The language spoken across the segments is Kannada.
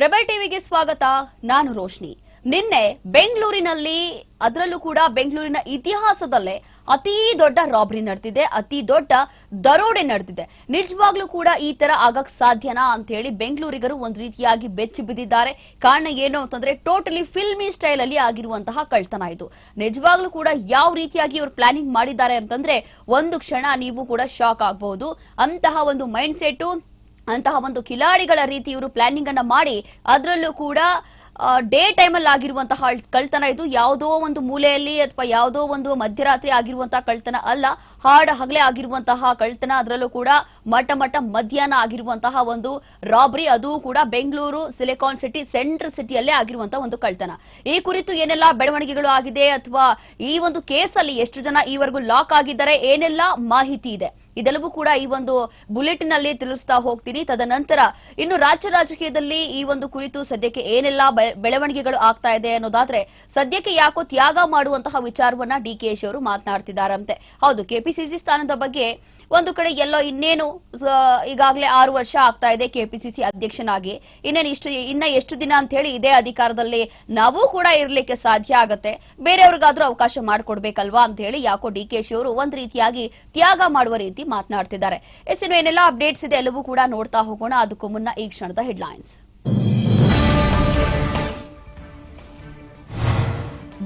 ರೆಬಲ್ ಟಿವಿಗೆ ಸ್ವಾಗತ, ನಾನು ರೋಶ್ನಿ. ನಿನ್ನೆ ಬೆಂಗಳೂರಿನಲ್ಲಿ, ಅದರಲ್ಲೂ ಕೂಡ ಬೆಂಗಳೂರಿನ ಇತಿಹಾಸದಲ್ಲೇ ಅತಿ ದೊಡ್ಡ ರಾಬರಿ ನಡೆದಿದೆ, ಅತಿ ದೊಡ್ಡ ದರೋಡೆ ನಡೆದಿದೆ. ನಿಜವಾಗ್ಲೂ ಕೂಡ ಈ ತರ ಆಗಕ್ ಸಾಧ್ಯನಾ ಅಂತ ಹೇಳಿ ಬೆಂಗಳೂರಿಗರು ಒಂದು ರೀತಿಯಾಗಿ ಬೆಚ್ಚಿ ಬಿದ್ದಿದ್ದಾರೆ. ಕಾರಣ ಏನು ಅಂತಂದ್ರೆ ಟೋಟಲಿ ಫಿಲ್ಮಿ ಸ್ಟೈಲ್ ಅಲ್ಲಿ ಆಗಿರುವಂತಹ ಕಳ್ತನ ಇದು. ನಿಜವಾಗ್ಲೂ ಕೂಡ ಯಾವ ರೀತಿಯಾಗಿ ಇವರು ಪ್ಲಾನಿಂಗ್ ಮಾಡಿದ್ದಾರೆ ಅಂತಂದ್ರೆ ಒಂದು ಕ್ಷಣ ನೀವು ಕೂಡ ಶಾಕ್ ಆಗಬಹುದು. ಅಂತಹ ಒಂದು ಮೈಂಡ್ ಸೆಟ್ ಅಂತಹ ಒಂದು ಕಿಲಾಡಿಗಳ ರೀತಿ ಇವರು ಪ್ಲಾನಿಂಗ್ ಅನ್ನ ಮಾಡಿ, ಅದರಲ್ಲೂ ಕೂಡ ಡೇ ಟೈಮಲ್ಲಿ ಆಗಿರುವಂತಹ ಕಳ್ತನ ಇದು ಯಾವುದೋ ಒಂದು ಮೂಲೆಯಲ್ಲಿ ಅಥವಾ ಯಾವುದೋ ಒಂದು ಮಧ್ಯರಾತ್ರಿ ಆಗಿರುವಂತಹ ಕಳ್ತನ ಅಲ್ಲ, ಹಾಡ ಹಗಲೇ ಆಗಿರುವಂತಹ ಕಳ್ತನ, ಅದರಲ್ಲೂ ಕೂಡ ಮಠ ಮಠ ಮಧ್ಯಾಹ್ನ ಆಗಿರುವಂತಹ ಒಂದು ರಾಬರಿ ಅದು ಕೂಡ ಬೆಂಗಳೂರು ಸಿಲಿಕಾನ್ ಸಿಟಿ ಸೆಂಟ್ರಲ್ ಸಿಟಿಯಲ್ಲೇ ಆಗಿರುವಂತಹ ಒಂದು ಕಳ್ತನ. ಈ ಕುರಿತು ಏನೆಲ್ಲ ಬೆಳವಣಿಗೆಗಳು ಆಗಿದೆ ಅಥವಾ ಈ ಒಂದು ಕೇಸಲ್ಲಿ ಎಷ್ಟು ಜನ ಈವರೆಗೂ ಲಾಕ್ ಆಗಿದ್ದಾರೆ, ಏನೆಲ್ಲ ಮಾಹಿತಿ ಇದೆ. ಇದೆಲ್ಲವೂ ಕೂಡ ಈ ಒಂದು ಬುಲೆಟಿನ್ ಅಲ್ಲಿ ತಿಳಿಸ್ತಾ ಹೋಗ್ತೀನಿ. ತದನಂತರ ಇನ್ನು ರಾಜ್ಯ ರಾಜಕೀಯದಲ್ಲಿ ಈ ಒಂದು ಕುರಿತು ಸದ್ಯಕ್ಕೆ ಏನೆಲ್ಲ ಬೆಳವಣಿಗೆಗಳು ಆಗ್ತಾ ಇದೆ ಅನ್ನೋದಾದ್ರೆ ಸದ್ಯಕ್ಕೆ ಯಾಕೋ ತ್ಯಾಗ ಮಾಡುವಂತಹ ವಿಚಾರವನ್ನ ಡಿ ಕೆ ಅವರು ಮಾತನಾಡ್ತಿದ್ದಾರಂತೆ. ಹೌದು ಕೆಪಿಸಿಸಿ ಸ್ಥಾನದ ಬಗ್ಗೆ ಒಂದು ಕಡೆ ಎಲ್ಲೋ ಇನ್ನೇನು ಈಗಾಗಲೇ ಆರು ವರ್ಷ ಆಗ್ತಾ ಇದೆ ಕೆಪಿಸಿಸಿ ಅಧ್ಯಕ್ಷನಾಗಿ. ಇನ್ನೇನು ಇಷ್ಟು, ಇನ್ನ ಎಷ್ಟು ದಿನ ಅಂತ ಹೇಳಿ ಇದೇ ಅಧಿಕಾರದಲ್ಲಿ ನಾವು ಕೂಡ ಇರ್ಲಿಕ್ಕೆ ಸಾಧ್ಯ ಆಗತ್ತೆ. ಬೇರೆಯವ್ರಿಗಾದ್ರೂ ಅವಕಾಶ ಮಾಡಿಕೊಡ್ಬೇಕಲ್ವಾ ಅಂತ ಹೇಳಿ ಯಾಕೋ ಡಿ ಕೆ ಅವರು ಒಂದ್ ರೀತಿಯಾಗಿ ತ್ಯಾಗ ಮಾಡುವ ರೀತಿ ಮಾತನಾಡ್ತಿದ್ದಾರೆ. ಎಸ್ ಇನ್ನು ಏನೆಲ್ಲ ಅಪ್ಡೇಟ್ಸ್ ಇದೆ ಎಲ್ಲವೂ ಕೂಡ ನೋಡ್ತಾ ಹೋಗೋಣ. ಅದಕ್ಕೂ ಮುನ್ನ ಈ ಕ್ಷಣದ ಹೆಡ್ಲೈನ್ಸ್.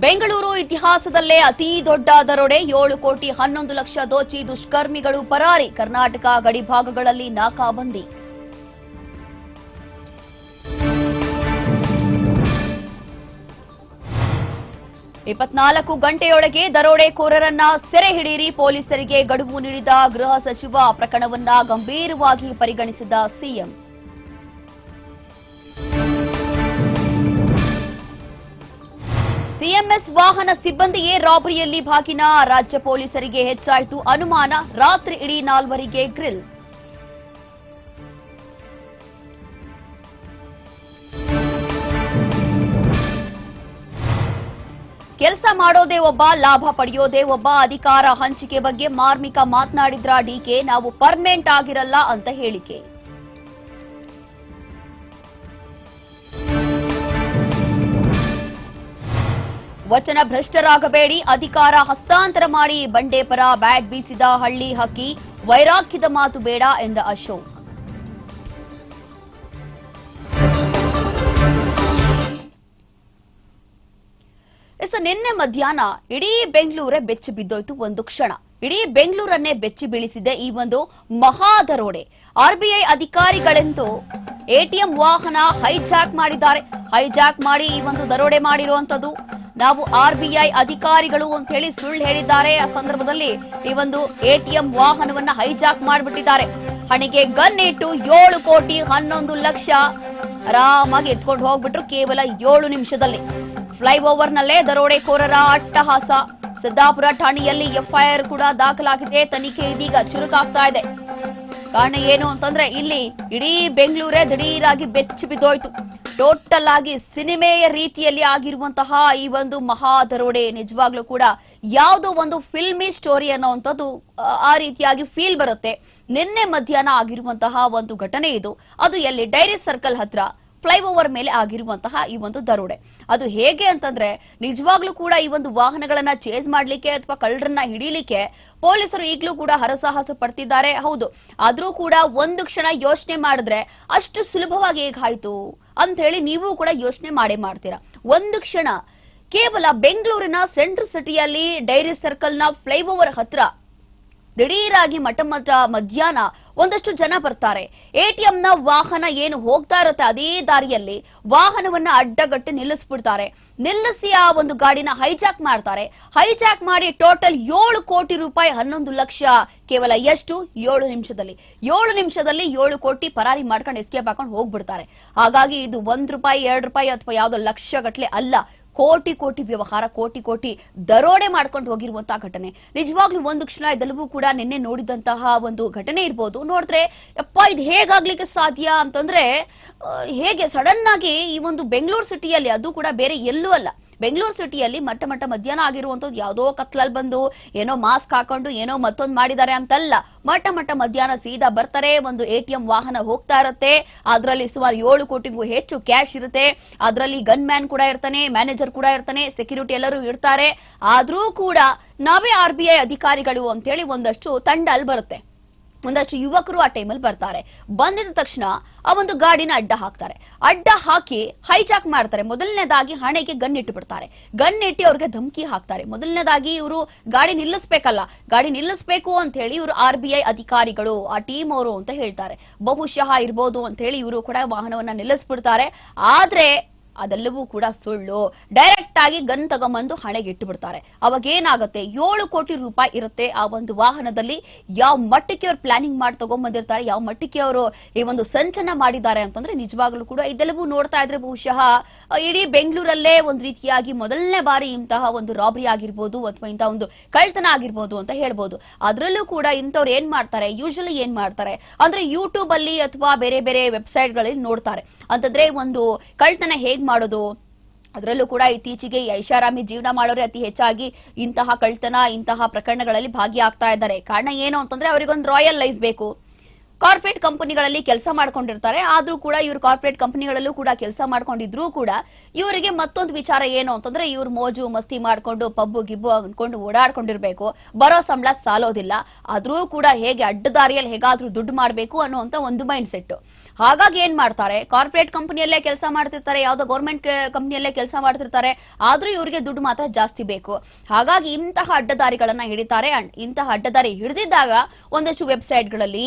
ಬೆಂಗಳೂರು ಇತಿಹಾಸದಲ್ಲೇ ಅತಿ ದೊಡ್ಡ ದರೋಡೆ. ಏಳು ಕೋಟಿ ಹನ್ನೊಂದು ಲಕ್ಷ ದೋಚಿ ದುಷ್ಕರ್ಮಿಗಳು ಪರಾರಿ. ಕರ್ನಾಟಕ ಗಡಿಭಾಗಗಳಲ್ಲಿ ನಾಕಾಬಂದಿ. ಇಪ್ಪತ್ನಾಲ್ಕು ಗಂಟೆಯೊಳಗೆ ದರೋಡೆಕೋರರನ್ನ ಸೆರೆ ಹಿಡಿಯಿರಿ ಪೊಲೀಸರಿಗೆ ಗಡುವು ನೀಡಿದ ಗೃಹ ಸಚಿವ ಪ್ರಕರಣವನ್ನ ಗಂಭೀರವಾಗಿ ಪರಿಗಣಿಸಿದ ಸಿಎಂ. ಸಿಎಂಎಸ್ ವಾಹನ ಸಿಬ್ಬಂದಿಯೇ ರಾಬರಿಯಲ್ಲಿ ಭಾಗಿನ ರಾಜ್ಯ ಪೊಲೀಸರಿಗೆ ಹೆಚ್ಚಾಯಿತು ಅನುಮಾನ. ರಾತ್ರಿ ಇಡೀ ನಾಲ್ವರಿಗೆ ಗ್ರಿಲ್. ಕೆಲಸ ಮಾಡೋದೇ ಒಬ್ಬ, ಲಾಭ ಪಡೆಯೋದೇ ಒಬ್ಬ, ಅಧಿಕಾರ ಹಂಚಿಕೆ ಬಗ್ಗೆ ಮಾರ್ಮಿಕ ಮಾತನಾಡಿದ್ರ ಡಿಕೆ ನಾವು ಪರ್ಮನೆಂಟ್ ಆಗಿರಲ್ಲ ಅಂತ ಹೇಳಿಕೆ. ವಚನ ಭ್ರಷ್ಟರಾಗಬೇಡಿ, ಅಧಿಕಾರ ಹಸ್ತಾಂತರ ಮಾಡಿ ಬಂಡೇಪರ ಬ್ಯಾಟ್ ಬೀಸಿದ ಹಳ್ಳಿ ಹಕ್ಕಿ, ವೈರಾಗ್ಯದ ಮಾತು ಬೇಡ ಎಂದ ಅಶೋಕ್. ನಿನ್ನೆ ಮಧ್ಯಾಹ್ನ ಇಡೀ ಬೆಂಗಳೂರೇ ಬೆಚ್ಚಿ ಬಿದ್ದೋಯ್ತು ಒಂದು ಕ್ಷಣ. ಇಡೀ ಬೆಂಗಳೂರನ್ನೇ ಬೆಚ್ಚಿ ಬೀಳಿಸಿದೆ ಈ ಒಂದು ಮಹಾ ದರೋಡೆ. ಆರ್ಬಿಐ ಅಧಿಕಾರಿಗಳೆಂದು ಎಟಿಎಂ ವಾಹನ ಹೈಜಾಕ್ ಮಾಡಿದ್ದಾರೆ. ಹೈಜಾಕ್ ಮಾಡಿ ಈ ಒಂದು ದರೋಡೆ ಮಾಡಿರುವಂತದ್ದು. ನಾವು ಆರ್ಬಿಐ ಅಧಿಕಾರಿಗಳು ಅಂತ ಹೇಳಿ ಸುಳ್ಳು ಹೇಳಿದ್ದಾರೆ. ಆ ಸಂದರ್ಭದಲ್ಲಿ ಈ ಒಂದು ಎಟಿಎಂ ವಾಹನವನ್ನ ಹೈಜಾಕ್ ಮಾಡಿಬಿಟ್ಟಿದ್ದಾರೆ. ಹಣಿಗೆ ಗನ್ ಇಟ್ಟು ಏಳು ಕೋಟಿ ಹನ್ನೊಂದು ಲಕ್ಷ ಆರಾಮಾಗಿ ಎತ್ಕೊಂಡು ಹೋಗ್ಬಿಟ್ರು ಕೇವಲ ಏಳು ನಿಮಿಷದಲ್ಲಿ. ಫ್ಲೈಓವರ್ನಲ್ಲೇ ದರೋಡೆಕೋರರ ಅಟ್ಟಹಾಸ. ಸಿದ್ದಾಪುರ ಠಾಣೆಯಲ್ಲಿ ಎಫ್ಐಆರ್ ಕೂಡ ದಾಖಲಾಗಿದೆ. ತನಿಖೆ ಇದೀಗ ಚುರುಕಾಗ್ತಾ ಇದೆ. ಕಾರಣ ಏನು ಅಂತಂದ್ರೆ ಇಲ್ಲಿ ಇಡೀ ಬೆಂಗಳೂರೇ ದಿಢೀರಾಗಿ ಬೆಚ್ಚಿ ಬಿದ್ದೋಯ್ತು. ಟೋಟಲ್ ಆಗಿ ಸಿನಿಮೆಯ ರೀತಿಯಲ್ಲಿ ಆಗಿರುವಂತಹ ಈ ಒಂದು ಮಹಾ ದರೋಡೆ ನಿಜವಾಗ್ಲೂ ಕೂಡ ಯಾವುದೋ ಒಂದು ಫಿಲ್ಮಿ ಸ್ಟೋರಿ ಅನ್ನೋವಂಥದ್ದು ಆ, ಆ ರೀತಿಯಾಗಿ ಫೀಲ್ ಬರುತ್ತೆ. ನಿನ್ನೆ ಮಧ್ಯಾಹ್ನ ಆಗಿರುವಂತಹ ಒಂದು ಘಟನೆ ಇದು. ಅದು ಎಲ್ಲಿ? ಡೈರಿ ಸರ್ಕಲ್ ಹತ್ರ. ಫ್ಲೈಓವರ್ ಮೇಲೆ ಆಗಿರುವಂತಹ ಈ ಒಂದು ದರೋಡೆ. ಅದು ಹೇಗೆ ಅಂತಂದ್ರೆ, ನಿಜವಾಗ್ಲೂ ಕೂಡ ಈ ಒಂದು ವಾಹನಗಳನ್ನ ಚೇಸ್ ಮಾಡ್ಲಿಕ್ಕೆ ಅಥವಾ ಕಳ್ಳರನ್ನ ಹಿಡೀಲಿಕ್ಕೆ ಪೊಲೀಸರು ಈಗಲೂ ಕೂಡ ಹರಸಾಹಸ ಪಡ್ತಿದ್ದಾರೆ. ಹೌದು, ಆದ್ರೂ ಕೂಡ ಒಂದು ಕ್ಷಣ ಯೋಚನೆ ಮಾಡಿದ್ರೆ ಅಷ್ಟು ಸುಲಭವಾಗಿ ಹೇಗಾಯ್ತು ಅಂತ ಹೇಳಿ ನೀವು ಕೂಡ ಯೋಚನೆ ಮಾಡೇ ಮಾಡ್ತೀರಾ. ಒಂದು ಕ್ಷಣ ಕೇವಲ ಬೆಂಗಳೂರಿನ ಸೆಂಟ್ರಲ್ ಸಿಟಿಯಲ್ಲಿ ಡೈರಿ ಸರ್ಕಲ್ನ ಫ್ಲೈಓವರ್ ಹತ್ರ ದಿಢೀರಾಗಿ ಮಠ ಮಠ ಮಧ್ಯಾಹ್ನ ಒಂದಷ್ಟು ಜನ ಬರ್ತಾರೆ. ಎಟಿಎಂ ನ ವಾಹನ ಏನು ಹೋಗ್ತಾ ಇರುತ್ತೆ ಅದೇ ದಾರಿಯಲ್ಲಿ ವಾಹನವನ್ನ ಅಡ್ಡಗಟ್ಟಿ ನಿಲ್ಲಿಸ್ಬಿಡ್ತಾರೆ. ನಿಲ್ಲಿಸಿ ಆ ಒಂದು ಗಾಡಿನ ಹೈಜಾಕ್ ಮಾಡ್ತಾರೆ. ಹೈಜಾಕ್ ಮಾಡಿ ಟೋಟಲ್ ಏಳು ಕೋಟಿ ರೂಪಾಯಿ ಹನ್ನೊಂದು ಲಕ್ಷ, ಕೇವಲ ಎಷ್ಟು? ಏಳು ನಿಮಿಷದಲ್ಲಿ. ಏಳು ನಿಮಿಷದಲ್ಲಿ ಏಳು ಕೋಟಿ ಪರಾರಿ ಮಾಡ್ಕೊಂಡು ಎಸ್ಕೇಪ್ ಹಾಕೊಂಡು ಹೋಗ್ಬಿಡ್ತಾರೆ. ಹಾಗಾಗಿ ಇದು ಒಂದ್ ರೂಪಾಯಿ, ಎರಡು ರೂಪಾಯಿ ಅಥವಾ ಯಾವ್ದೋ ಲಕ್ಷ ಗಟ್ಟಲೆ ಅಲ್ಲ. ಕೋಟಿ ಕೋಟಿ ವ್ಯವಹಾರ, ಕೋಟಿ ಕೋಟಿ ದರೋಡೆ ಮಾಡ್ಕೊಂಡು ಹೋಗಿರುವಂತಹ ಘಟನೆ. ನಿಜವಾಗ್ಲೂ ಒಂದು ಕ್ಷಣ ಇದೆಲ್ಲವೂ ಕೂಡ ನಿನ್ನೆ ನೋಡಿದಂತಹ ಒಂದು ಘಟನೆ ಇರ್ಬೋದು. ನೋಡಿದ್ರೆ, ಯಪ್ಪ, ಇದು ಹೇಗಾಗ್ಲಿಕ್ಕೆ ಸಾಧ್ಯ ಅಂತಂದ್ರೆ ಹೇಗೆ ಸಡನ್ ಆಗಿ ಈ ಒಂದು ಬೆಂಗಳೂರು ಸಿಟಿಯಲ್ಲಿ ಅದು ಕೂಡ ಬೇರೆ ಎಲ್ಲೂ ಅಲ್ಲ. ಬೆಂಗಳೂರು ಸಿಟಿಯಲ್ಲಿ ಮಟ್ಟ ಮಟ್ಟ ಮಧ್ಯಾಹ್ನ ಆಗಿರುವಂತದ್ದು ಯಾವುದೋ ಕತ್ಲಲ್ಲಿ ಬಂದು ಏನೋ ಮಾಸ್ಕ್ ಹಾಕೊಂಡು ಏನೋ ಮತ್ತೊಂದು ಮಾಡಿದ್ದಾರೆ ಅಂತಲ್ಲ, ಮಟ್ಟ ಮಟ್ಟ ಮಧ್ಯಾಹ್ನ ಸೀದಾ ಬರ್ತಾರೆ, ಒಂದು ಎಟಿಎಂ ವಾಹನ ಹೋಗ್ತಾ ಇರುತ್ತೆ, ಅದರಲ್ಲಿ ಸುಮಾರು ಏಳು ಕೋಟಿಗೂ ಹೆಚ್ಚು ಕ್ಯಾಶ್ ಇರುತ್ತೆ, ಅದರಲ್ಲಿ ಗನ್ ಮ್ಯಾನ್ ಕೂಡ ಇರ್ತಾನೆ, ಮ್ಯಾನೇಜರ್ ಕೂಡ ಇರ್ತಾನೆ, ಸೆಕ್ಯೂರಿಟಿ ಎಲ್ಲರೂ ಇರ್ತಾರೆ, ಆದರೂ ಕೂಡ ನಾವೇ ಆರ್ ಬಿ ಐ ಅಧಿಕಾರಿಗಳು ಅಂತೇಳಿ ಒಂದಷ್ಟು ತಂಡ ಅಲ್ಲಿ ಬರುತ್ತೆ. ಒಂದಷ್ಟು ಯುವಕರು ಆ ಟೈಮಲ್ಲಿ ಬರ್ತಾರೆ. ಬಂದಿದ ತಕ್ಷಣ ಆ ಒಂದು ಗಾಡಿನ ಅಡ್ಡ ಹಾಕ್ತಾರೆ. ಅಡ್ಡ ಹಾಕಿ ಹೈಜಾಕ್ ಮಾಡ್ತಾರೆ. ಮೊದಲನೇದಾಗಿ ಹಣೆಗೆ ಗನ್ ಇಟ್ಟು ಬಿಡ್ತಾರೆ. ಗನ್ ಇಟ್ಟು ಅವ್ರಿಗೆ ಧಮಕಿ ಹಾಕ್ತಾರೆ. ಮೊದಲನೇದಾಗಿ ಇವರು ಗಾಡಿ ನಿಲ್ಲಿಸ್ಬೇಕಲ್ಲ, ಗಾಡಿ ನಿಲ್ಲಿಸ್ಬೇಕು ಅಂತ ಹೇಳಿ ಇವರು ಆರ್ ಬಿ ಐ ಅಧಿಕಾರಿಗಳು, ಆ ಟೀಮ್ ಅವರು ಅಂತ ಹೇಳ್ತಾರೆ. ಬಹುಶಃ ಇರ್ಬೋದು ಅಂತ ಹೇಳಿ ಇವರು ಕೂಡ ವಾಹನವನ್ನ ನಿಲ್ಲಿಸ್ಬಿಡ್ತಾರೆ. ಆದ್ರೆ ಅದೆಲ್ಲವೂ ಕೂಡ ಸುಳ್ಳು. ಡೈರೆಕ್ಟ್ ಆಗಿ ಗನ್ ತಗೊಂಬಂದು ಹಣೆಗೆ ಇಟ್ಟು ಬಿಡ್ತಾರೆ ಅವಾಗ ಏನಾಗುತ್ತೆ? ಏಳು ಕೋಟಿ ರೂಪಾಯಿ ಇರುತ್ತೆ ಆ ಒಂದು ವಾಹನದಲ್ಲಿ. ಯಾವ ಮಟ್ಟಕ್ಕೆ ಅವ್ರು ಪ್ಲಾನಿಂಗ್ ಮಾಡಿ ತಗೊಂಬಂದಿರ್ತಾರೆ, ಯಾವ ಮಟ್ಟಕ್ಕೆ ಅವರು ಈ ಒಂದು ಸಂಚನ ಮಾಡಿದ್ದಾರೆ ಅಂತಂದ್ರೆ ನಿಜವಾಗ್ಲೂ ಕೂಡ ಇದೆಲ್ಲವೂ ನೋಡ್ತಾ ಇದ್ರೆ ಬಹುಶಃ ಇಡೀ ಬೆಂಗಳೂರಲ್ಲೇ ಒಂದು ರೀತಿಯಾಗಿ ಮೊದಲನೇ ಬಾರಿ ಇಂತಹ ಒಂದು ರಾಬರಿ ಆಗಿರ್ಬೋದು ಅಥವಾ ಇಂತಹ ಒಂದು ಕಳ್ತನ ಆಗಿರ್ಬೋದು ಅಂತ ಹೇಳ್ಬೋದು. ಅದರಲ್ಲೂ ಕೂಡ ಇಂಥವ್ರು ಏನ್ ಮಾಡ್ತಾರೆ? ಯೂಶಲಿ ಏನ್ ಮಾಡ್ತಾರೆ? ಅಂದ್ರೆ ಯೂಟ್ಯೂಬ್ ಅಲ್ಲಿ ಅಥವಾ ಬೇರೆ ಬೇರೆ ವೆಬ್ಸೈಟ್ಗಳಲ್ಲಿ ನೋಡ್ತಾರೆ. ಅಂತಂದ್ರೆ ಒಂದು ಕಳ್ತನ ಹೇಗ್ ಮಾಡೋದು. ಅದರಲ್ಲೂ ಕೂಡ ಇತ್ತೀಚೆಗೆ ಐಷಾರಾಮಿ ಜೀವನ ಮಾಡೋರೆ ಅತಿ ಹೆಚ್ಚಾಗಿ ಇಂತಹ ಕಳ್ತನ ಇಂತಹ ಪ್ರಕರಣಗಳಲ್ಲಿ ಭಾಗಿಯಾಗ್ತಾ ಇದ್ದಾರೆ. ಕಾರಣ ಏನು ಅಂತಂದ್ರೆ ಅವರಿಗೊಂದು ರಾಯಲ್ ಲೈಫ್ ಬೇಕು. ಕಾರ್ಪೊರೇಟ್ ಕಂಪನಿಗಳಲ್ಲಿ ಕೆಲಸ ಮಾಡ್ಕೊಂಡಿರ್ತಾರೆ. ಆದ್ರೂ ಕೂಡ ಇವರು ಕಾರ್ಪೊರೇಟ್ ಕಂಪನಿಗಳಲ್ಲೂ ಕೂಡ ಕೆಲಸ ಮಾಡ್ಕೊಂಡಿದ್ರು ಕೂಡ ಇವರಿಗೆ ಮತ್ತೊಂದು ವಿಚಾರ ಏನು ಅಂತಂದ್ರೆ ಇವ್ರು ಮೋಜು, ಮಸ್ತಿ ಮಾಡ್ಕೊಂಡು, ಪಬ್ಬು, ಗಿಬ್ಬು ಅನ್ಕೊಂಡು ಓಡಾಡ್ಕೊಂಡಿರ್ಬೇಕು. ಬರೋ ಸಂಬಳ ಸಾಲೋದಿಲ್ಲ. ಆದ್ರೂ ಕೂಡ ಹೇಗೆ ಅಡ್ಡದಾರಿಯಲ್ಲಿ ಹೇಗಾದ್ರೂ ದುಡ್ಡು ಮಾಡಬೇಕು ಅನ್ನುವಂತ ಒಂದು ಮೈಂಡ್ ಸೆಟ್ ಹಾಗಾಗಿ ಏನ್ ಮಾಡ್ತಾರೆ? ಕಾರ್ಪೊರೇಟ್ ಕಂಪನಿಯಲ್ಲೇ ಕೆಲಸ ಮಾಡ್ತಿರ್ತಾರೆ, ಯಾವ್ದೋ ಗೌರ್ಮೆಂಟ್ ಕಂಪನಿಯಲ್ಲೇ ಕೆಲಸ ಮಾಡ್ತಿರ್ತಾರೆ, ಆದ್ರೂ ಇವರಿಗೆ ದುಡ್ಡು ಮಾತ್ರ ಜಾಸ್ತಿ ಬೇಕು. ಹಾಗಾಗಿ ಇಂತಹ ಅಡ್ಡದಾರಿಗಳನ್ನ ಹಿಡಿತಾರೆ. ಅಂಡ್ ಇಂತಹ ಅಡ್ಡದಾರಿ ಹಿಡಿದಿದ್ದಾಗ ಒಂದಷ್ಟು ವೆಬ್ಸೈಟ್ಗಳಲ್ಲಿ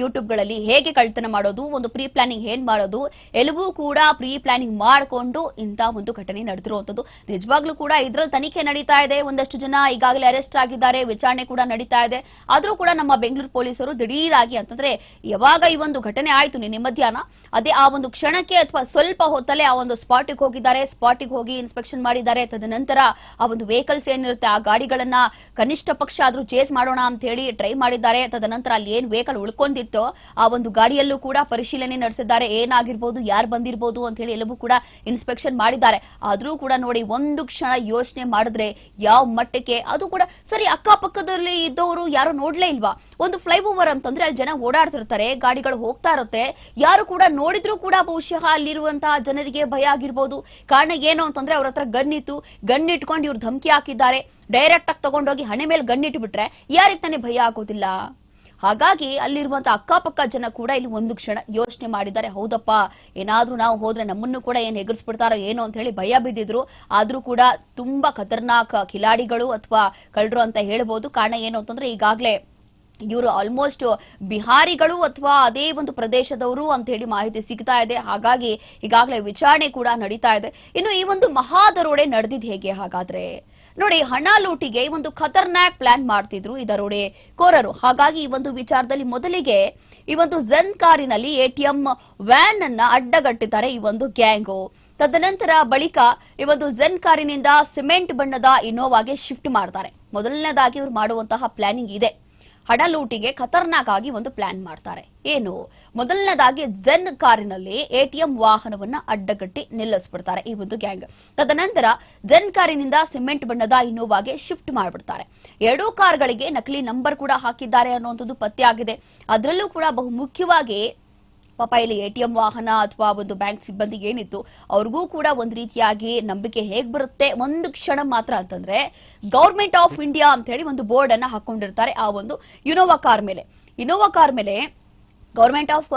ಯೂಟ್ಯೂಬ್ಗಳಲ್ಲಿ ಹೇಗೆ ಕಳ್ತನ ಮಾಡೋದು, ಒಂದು ಪ್ರೀ ಪ್ಲಾನಿಂಗ್ ಏನ್ ಮಾಡೋದು ಎಲ್ಲವೂ ಕೂಡ ಪ್ರೀ ಪ್ಲಾನಿಂಗ್ ಮಾಡಿಕೊಂಡು ಇಂಥ ಒಂದು ಘಟನೆ ನಡೆದಿರುವಂಥದ್ದು. ನಿಜವಾಗ್ಲೂ ಕೂಡ ಇದರಲ್ಲಿ ತನಿಖೆ ನಡೀತಾ ಇದೆ. ಒಂದಷ್ಟು ಜನ ಈಗಾಗಲೇ ಅರೆಸ್ಟ್ ಆಗಿದ್ದಾರೆ, ವಿಚಾರಣೆ ಕೂಡ ನಡೀತಾ ಇದೆ. ಆದರೂ ಕೂಡ ನಮ್ಮ ಬೆಂಗಳೂರು ಪೊಲೀಸರು ದಿಢೀರಾಗಿ ಅಂತಂದ್ರೆ ಯಾವಾಗ ಈ ಒಂದು ಘಟನೆ ಆಯಿತು ನಿನ್ನೆ ಮಧ್ಯಾಹ್ನ, ಅದೇ ಆ ಒಂದು ಕ್ಷಣಕ್ಕೆ ಅಥವಾ ಸ್ವಲ್ಪ ಹೊತ್ತಲ್ಲೇ ಆ ಒಂದು ಸ್ಪಾಟಿಗೆ ಹೋಗಿದ್ದಾರೆ. ಸ್ಪಾಟಿಗೆ ಹೋಗಿ ಇನ್ಸ್ಪೆಕ್ಷನ್ ಮಾಡಿದ್ದಾರೆ. ತದನಂತರ ಆ ಒಂದು ವೆಹಿಕಲ್ಸ್ ಏನಿರುತ್ತೆ, ಆ ಗಾಡಿಗಳನ್ನ ಕನಿಷ್ಠ ಪಕ್ಷ ಆದ್ರೂ ಚೇಸ್ ಮಾಡೋಣ ಅಂತ ಹೇಳಿ ಟ್ರೈ ಮಾಡಿದ್ದಾರೆ. ತದನಂತರ ಅಲ್ಲಿ ಏನ್ ವೆಹಿಕಲ್ ಉಳ್ಕೊಂಡಿತ್ತೋ ಆ ಒಂದು ಗಾಡಿಯಲ್ಲೂ ಕೂಡ ಪರಿಶೀಲನೆ ನಡೆಸಿದ್ದಾರೆ. ಏನಾಗಿರ್ಬೋದು, ಯಾರು ಬಂದಿರಬಹುದು ಅಂತ ಹೇಳಿ ಎಲ್ಲವೂ ಕೂಡ ಇನ್ಸ್ಪೆಕ್ಷನ್ ಮಾಡಿದ್ದಾರೆ. ಆದ್ರೂ ಕೂಡ ನೋಡಿ, ಒಂದು ಕ್ಷಣ ಯೋಚನೆ ಮಾಡಿದ್ರೆ ಯಾವ ಮಟ್ಟಕ್ಕೆ, ಅದು ಕೂಡ ಸರಿ ಅಕ್ಕಪಕ್ಕದಲ್ಲಿ ಇದ್ದವರು ಯಾರು ನೋಡ್ಲೇ ಇಲ್ವಾ? ಒಂದು ಫ್ಲೈಓವರ್ ಅಂತಂದ್ರೆ ಅಲ್ಲಿ ಜನ ಓಡಾಡ್ತಿರ್ತಾರೆ, ಗಾಡಿಗಳು ಹೋಗ್ತಾ ಇರುತ್ತೆ. ಯಾರು ಕೂಡ ನೋಡಿದ್ರು ಕೂಡ ಬಹುಶಃ ಅಲ್ಲಿರುವಂತಹ ಜನರಿಗೆ ಭಯ ಆಗಿರ್ಬೋದು. ಕಾರಣ ಏನು ಅಂತಂದ್ರೆ ಅವ್ರ ಹತ್ರ ಗನ್ ಇತ್ತು. ಗನ್ ಇಟ್ಕೊಂಡು ಇವ್ರು ಧಮಕಿ ಹಾಕಿದ್ದಾರೆ. ಡೈರೆಕ್ಟ್ ಆಗಿ ತಗೊಂಡೋಗಿ ಹಣೆ ಮೇಲೆ ಗನ್ ಇಟ್ಬಿಟ್ರೆ ಯಾರಿಗೆ ತಾನೇ ಭಯ ಆಗೋದಿಲ್ಲ? ಹಾಗಾಗಿ ಅಲ್ಲಿರುವಂತಹ ಅಕ್ಕಪಕ್ಕ ಜನ ಕೂಡ ಇಲ್ಲಿ ಒಂದು ಕ್ಷಣ ಯೋಚನೆ ಮಾಡಿದ್ದಾರೆ. ಹೌದಪ್ಪ, ಏನಾದ್ರೂ ನಾವು ಹೋದ್ರೆ ನಮ್ಮನ್ನು ಕೂಡ ಏನ್ ಹೆಗರ್ಸ್ಬಿಡ್ತಾರೋ ಏನೋ ಅಂತ ಹೇಳಿ ಭಯ ಬಿದ್ದಿದ್ರು. ಆದ್ರೂ ಕೂಡ ತುಂಬಾ ಖತರ್ನಾಕ್ ಕಿಲಾಡಿಗಳು ಅಥವಾ ಕಳ್ಳರು ಅಂತ ಹೇಳ್ಬೋದು. ಕಾರಣ ಏನು ಅಂತಂದ್ರೆ ಈಗಾಗ್ಲೇ ಇವರು ಆಲ್ಮೋಸ್ಟ್ ಬಿಹಾರಿಗಳು ಅಥವಾ ಅದೇ ಒಂದು ಪ್ರದೇಶದವರು ಅಂತ ಹೇಳಿ ಮಾಹಿತಿ ಸಿಗ್ತಾ ಇದೆ. ಹಾಗಾಗಿ ಈಗಾಗಲೇ ವಿಚಾರಣೆ ಕೂಡ ನಡೀತಾ ಇದೆ. ಇನ್ನು ಈ ಒಂದು ಮಹಾದರೋಡೆ ನಡೆದಿದ್ ಹೇಗೆ ಹಾಗಾದ್ರೆ? ನೋಡಿ, ಹಣ ಲೂಟಿಗೆ ಒಂದು ಖತರ್ನಾಕ್ ಪ್ಲಾನ್ ಮಾಡ್ತಿದ್ರು ಈ ದರೋಡೆ ಕೋರರು. ಹಾಗಾಗಿ ಈ ಒಂದು ವಿಚಾರದಲ್ಲಿ ಮೊದಲಿಗೆ ಈ ಒಂದು ಝನ್ ಕಾರಿನಲ್ಲಿ ಎಟಿಎಂ ವ್ಯಾನ್ ಅನ್ನ ಅಡ್ಡಗಟ್ಟಿದ್ದಾರೆ ಈ ಒಂದು ಗ್ಯಾಂಗು. ತದನಂತರ ಬಳಿಕ ಈ ಒಂದು ಝೆನ್ ಕಾರಿನಿಂದ ಸಿಮೆಂಟ್ ಬಣ್ಣದ ಇನೋವಾಗೆ ಶಿಫ್ಟ್ ಮಾಡ್ತಾರೆ. ಮೊದಲನೇದಾಗಿ ಇವ್ರು ಮಾಡುವಂತಹ ಪ್ಲಾನಿಂಗ್ ಇದೆ. ಹಣ ಲೂಟಿಗೆ ಖತರ್ನಾಕ್ ಆಗಿ ಒಂದು ಪ್ಲಾನ್ ಮಾಡ್ತಾರೆ. ಏನು? ಮೊದಲನೇದಾಗಿ ಜೆನ್ ಕಾರಿನಲ್ಲಿ ಎಟಿಎಂ ವಾಹನವನ್ನ ಅಡ್ಡಗಟ್ಟಿ ನಿಲ್ಲಿಸ್ಬಿಡ್ತಾರೆ ಈ ಒಂದು ಗ್ಯಾಂಗ್. ತದನಂತರ ಜೆನ್ ಕಾರಿನಿಂದ ಸಿಮೆಂಟ್ ಬಣ್ಣದ ಇನ್ನೋವಾಗೆ ಶಿಫ್ಟ್ ಮಾಡ್ಬಿಡ್ತಾರೆ. ಎರಡೂ ಕಾರ್ಗಳಿಗೆ ನಕಲಿ ನಂಬರ್ ಕೂಡ ಹಾಕಿದ್ದಾರೆ ಅನ್ನುವಂಥದ್ದು ಪತ್ತೆ ಆಗಿದೆ ಅದರಲ್ಲೂ ಕೂಡ ಬಹು ಮುಖ್ಯವಾಗಿ ಪಾಪ ಇಲ್ಲಿ ಎಟಿಎಂ ವಾಹನ ಅಥವಾ ಒಂದು ಬ್ಯಾಂಕ್ ಸಿಬ್ಬಂದಿ ಏನಿತ್ತು ಅವ್ರಿಗೂ ಕೂಡ ಒಂದು ರೀತಿಯಾಗಿ ನಂಬಿಕೆ ಹೇಗ್ ಬರುತ್ತೆ? ಒಂದು ಕ್ಷಣ ಮಾತ್ರ ಅಂತಂದ್ರೆ, ಗೌರ್ಮೆಂಟ್ ಆಫ್ ಇಂಡಿಯಾ ಅಂತ ಹೇಳಿ ಒಂದು ಬೋರ್ಡ್ ಅನ್ನ ಹಾಕೊಂಡಿರ್ತಾರೆ ಆ ಒಂದು ಇನೋವಾ ಕಾರ್ ಮೇಲೆ. ಇನೋವಾ ಕಾರ್ ಮೇಲೆ ಗೌರ್ಮೆಂಟ್ ಆಫ್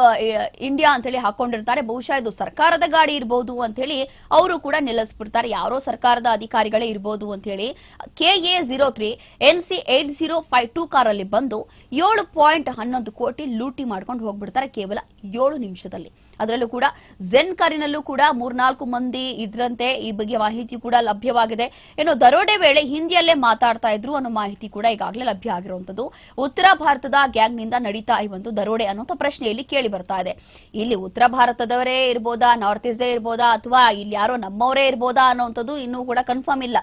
ಇಂಡಿಯಾ ಅಂತ ಹೇಳಿ ಹಾಕೊಂಡಿರ್ತಾರೆ. ಬಹುಶಃ ಇದು ಸರ್ಕಾರದ ಗಾಡಿ ಇರಬಹುದು ಅಂತ ಹೇಳಿ ಅವರು ಕೂಡ ನಿಲ್ಲಿಸ್ಬಿಡ್ತಾರೆ. ಯಾರೋ ಸರ್ಕಾರದ ಅಧಿಕಾರಿಗಳೇ ಇರಬಹುದು ಅಂತ ಹೇಳಿ K A zero three, N C eight zero five two ಕಾರಲ್ಲಿ ಬಂದು ಏಳು ಪಾಯಿಂಟ್ ಹನ್ನೊಂದು ಕೋಟಿ ಲೂಟಿ ಮಾಡ್ಕೊಂಡು ಹೋಗ್ಬಿಡ್ತಾರೆ ಕೇವಲ ಏಳು ನಿಮಿಷದಲ್ಲಿ. ಅದರಲ್ಲೂ ಕೂಡ ಝೆನ್ ಕಾರಿನಲ್ಲೂ ಕೂಡ ಮೂರ್ನಾಲ್ಕು ಮಂದಿ ಇದ್ರಂತೆ ಈ ಬಗ್ಗೆ ಮಾಹಿತಿ ಕೂಡ ಲಭ್ಯವಾಗಿದೆ. ಏನು ದರೋಡೆ ವೇಳೆ ಹಿಂದಿಯಲ್ಲೇ ಮಾತಾಡ್ತಾ ಇದ್ರು ಅನ್ನೋ ಮಾಹಿತಿ ಕೂಡ ಈಗಾಗಲೇ ಲಭ್ಯ ಆಗಿರುವಂತದ್ದು ಉತ್ತರ ಭಾರತದ ಗ್ಯಾಂಗ್ನಿಂದ ನಡೀತಾ ಈ ಒಂದು ದರೋಡೆ ಅನ್ನೋ ಪ್ರಶ್ನೆ ಇಲ್ಲಿ ಕೇಳಿ ಬರ್ತಾ ಇದೆ. ಇಲ್ಲಿ ಉತ್ತರ ಭಾರತದವರೇ ಇರ್ಬೋದಾ? ನಾರ್ತ್ ಈಸ್ಟೇ ಇರ್ಬೋದಾ? ಅಥವಾ ಇಲ್ಲಿ ಯಾರೋ ನಮ್ಮವರೇ ಇರ್ಬೋದಾ ಅನ್ನೋಂಥದ್ದು ಇನ್ನೂ ಕೂಡ ಕನ್ಫರ್ಮ್ ಇಲ್ಲ.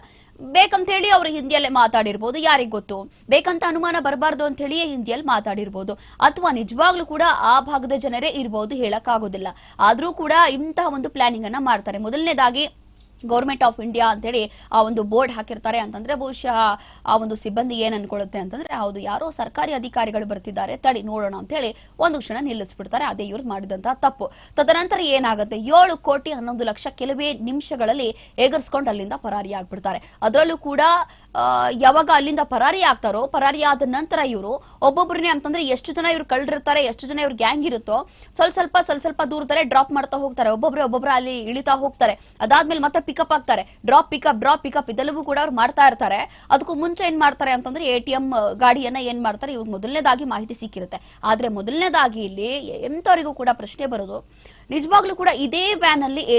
ಬೇಕಂತ ಹೇಳಿ ಅವರು ಹಿಂದಿಯಲ್ಲೇ ಮಾತಾಡಿರ್ಬೋದು, ಯಾರಿಗೆ ಗೊತ್ತು? ಬೇಕಂತ ಅನುಮಾನ ಬರಬಾರ್ದು ಅಂತ ಹೇಳಿಯೇ ಹಿಂದಿಯಲ್ಲಿ ಮಾತಾಡಿರ್ಬೋದು. ಅಥವಾ ನಿಜವಾಗ್ಲೂ ಕೂಡ ಆ ಭಾಗದ ಜನರೇ ಇರ್ಬೋದು ಹೇಳಕ್ ಆಗೋದಿಲ್ಲ ಆದ್ರೂ ಕೂಡ ಇಂತಹ ಒಂದು ಪ್ಲಾನಿಂಗ್ ಅನ್ನ ಮಾಡ್ತಾರೆ. ಮೊದಲನೇದಾಗಿ ಗೌರ್ಮೆಂಟ್ ಆಫ್ ಇಂಡಿಯಾ ಅಂತೇಳಿ ಆ ಒಂದು ಬೋರ್ಡ್ ಹಾಕಿರ್ತಾರೆ ಅಂತಂದ್ರೆ ಬಹುಶಃ ಆ ಒಂದು ಸಿಬ್ಬಂದಿ ಏನ್ ಅನ್ಕೊಳ್ಳುತ್ತೆ ಅಂತಂದ್ರೆ, ಹೌದು, ಯಾರೋ ಸರ್ಕಾರಿ ಅಧಿಕಾರಿಗಳು ಬರ್ತಿದ್ದಾರೆ, ತಡಿ ನೋಡೋಣ ಅಂತ ಹೇಳಿ ಒಂದು ಕ್ಷಣ ನಿಲ್ಲಿಸ್ಬಿಡ್ತಾರೆ, ಅದೇ ಇವ್ರು ಮಾಡಿದಂತಹ ತಪ್ಪು. ತದನಂತರ ಏನಾಗುತ್ತೆ, ಏಳು ಕೋಟಿ ಹನ್ನೊಂದು ಲಕ್ಷ ಕೆಲವೇ ನಿಮಿಷಗಳಲ್ಲಿ ಎಗರ್ಸ್ಕೊಂಡು ಅಲ್ಲಿಂದ ಪರಾರಿ ಆಗ್ಬಿಡ್ತಾರೆ. ಅದರಲ್ಲೂ ಕೂಡ ಯಾವಾಗ ಅಲ್ಲಿಂದ ಪರಾರಿ ಆಗ್ತಾರೋ, ಪರಾರಿ ಆದ ನಂತರ ಇವರು ಒಬ್ಬೊಬ್ಬರನ್ನೇ ಅಂತಂದ್ರೆ ಎಷ್ಟು ಜನ ಇವ್ರು ಕಳ್ಳಿರ್ತಾರೆ ಎಷ್ಟು ಜನ ಇವ್ರ ಗ್ಯಾಂಗ್ ಇರುತ್ತೋ, ಸ್ವಲ್ಪ ಸ್ವಲ್ಪ ಸ್ವಲ್ಪ ಸ್ವಲ್ಪ ದೂರದಲ್ಲೇ ಡ್ರಾಪ್ ಮಾಡ್ತಾ ಹೋಗ್ತಾರೆ, ಒಬ್ಬೊಬ್ರೆ ಒಬ್ಬೊಬ್ರೆ ಅಲ್ಲಿ ಇಳಿತಾ ಹೋಗ್ತಾರೆ. ಅದಾದ್ಮೇಲೆ ಮತ್ತೆ ಪಿಕಪ್ ಆಗ್ತಾರೆ. ಡ್ರಾಪ್ ಪಿಕಪ್ ಡ್ರಾಪ್ ಪಿಕಪ್ ಇದೆಲ್ಲವೂ ಕೂಡ ಅವ್ರು ಮಾಡ್ತಾ ಇರ್ತಾರೆ. ಅದಕ್ಕೂ ಮುಂಚೆ ಏನ್ ಮಾಡ್ತಾರೆ ಅಂತಂದ್ರೆ ಎ ಟಿ ಎಂ ಗಾಡಿಯನ್ನ ಏನ್ ಮಾಡ್ತಾರೆ, ಇವ್ರು ಮೊದಲನೇದಾಗಿ ಮಾಹಿತಿ ಸಿಕ್ಕಿರುತ್ತೆ. ಆದ್ರೆ ಮೊದಲನೇದಾಗಿ ಇಲ್ಲಿ ಎಂತವರಿಗೂ ಕೂಡ ಪ್ರಶ್ನೆ ಬರೋದು. ನಿಜವಾಗ್ಲೂ ಕೂಡ ಇದೇ ವ್ಯಾನ್ ಅಲ್ಲಿ ಎ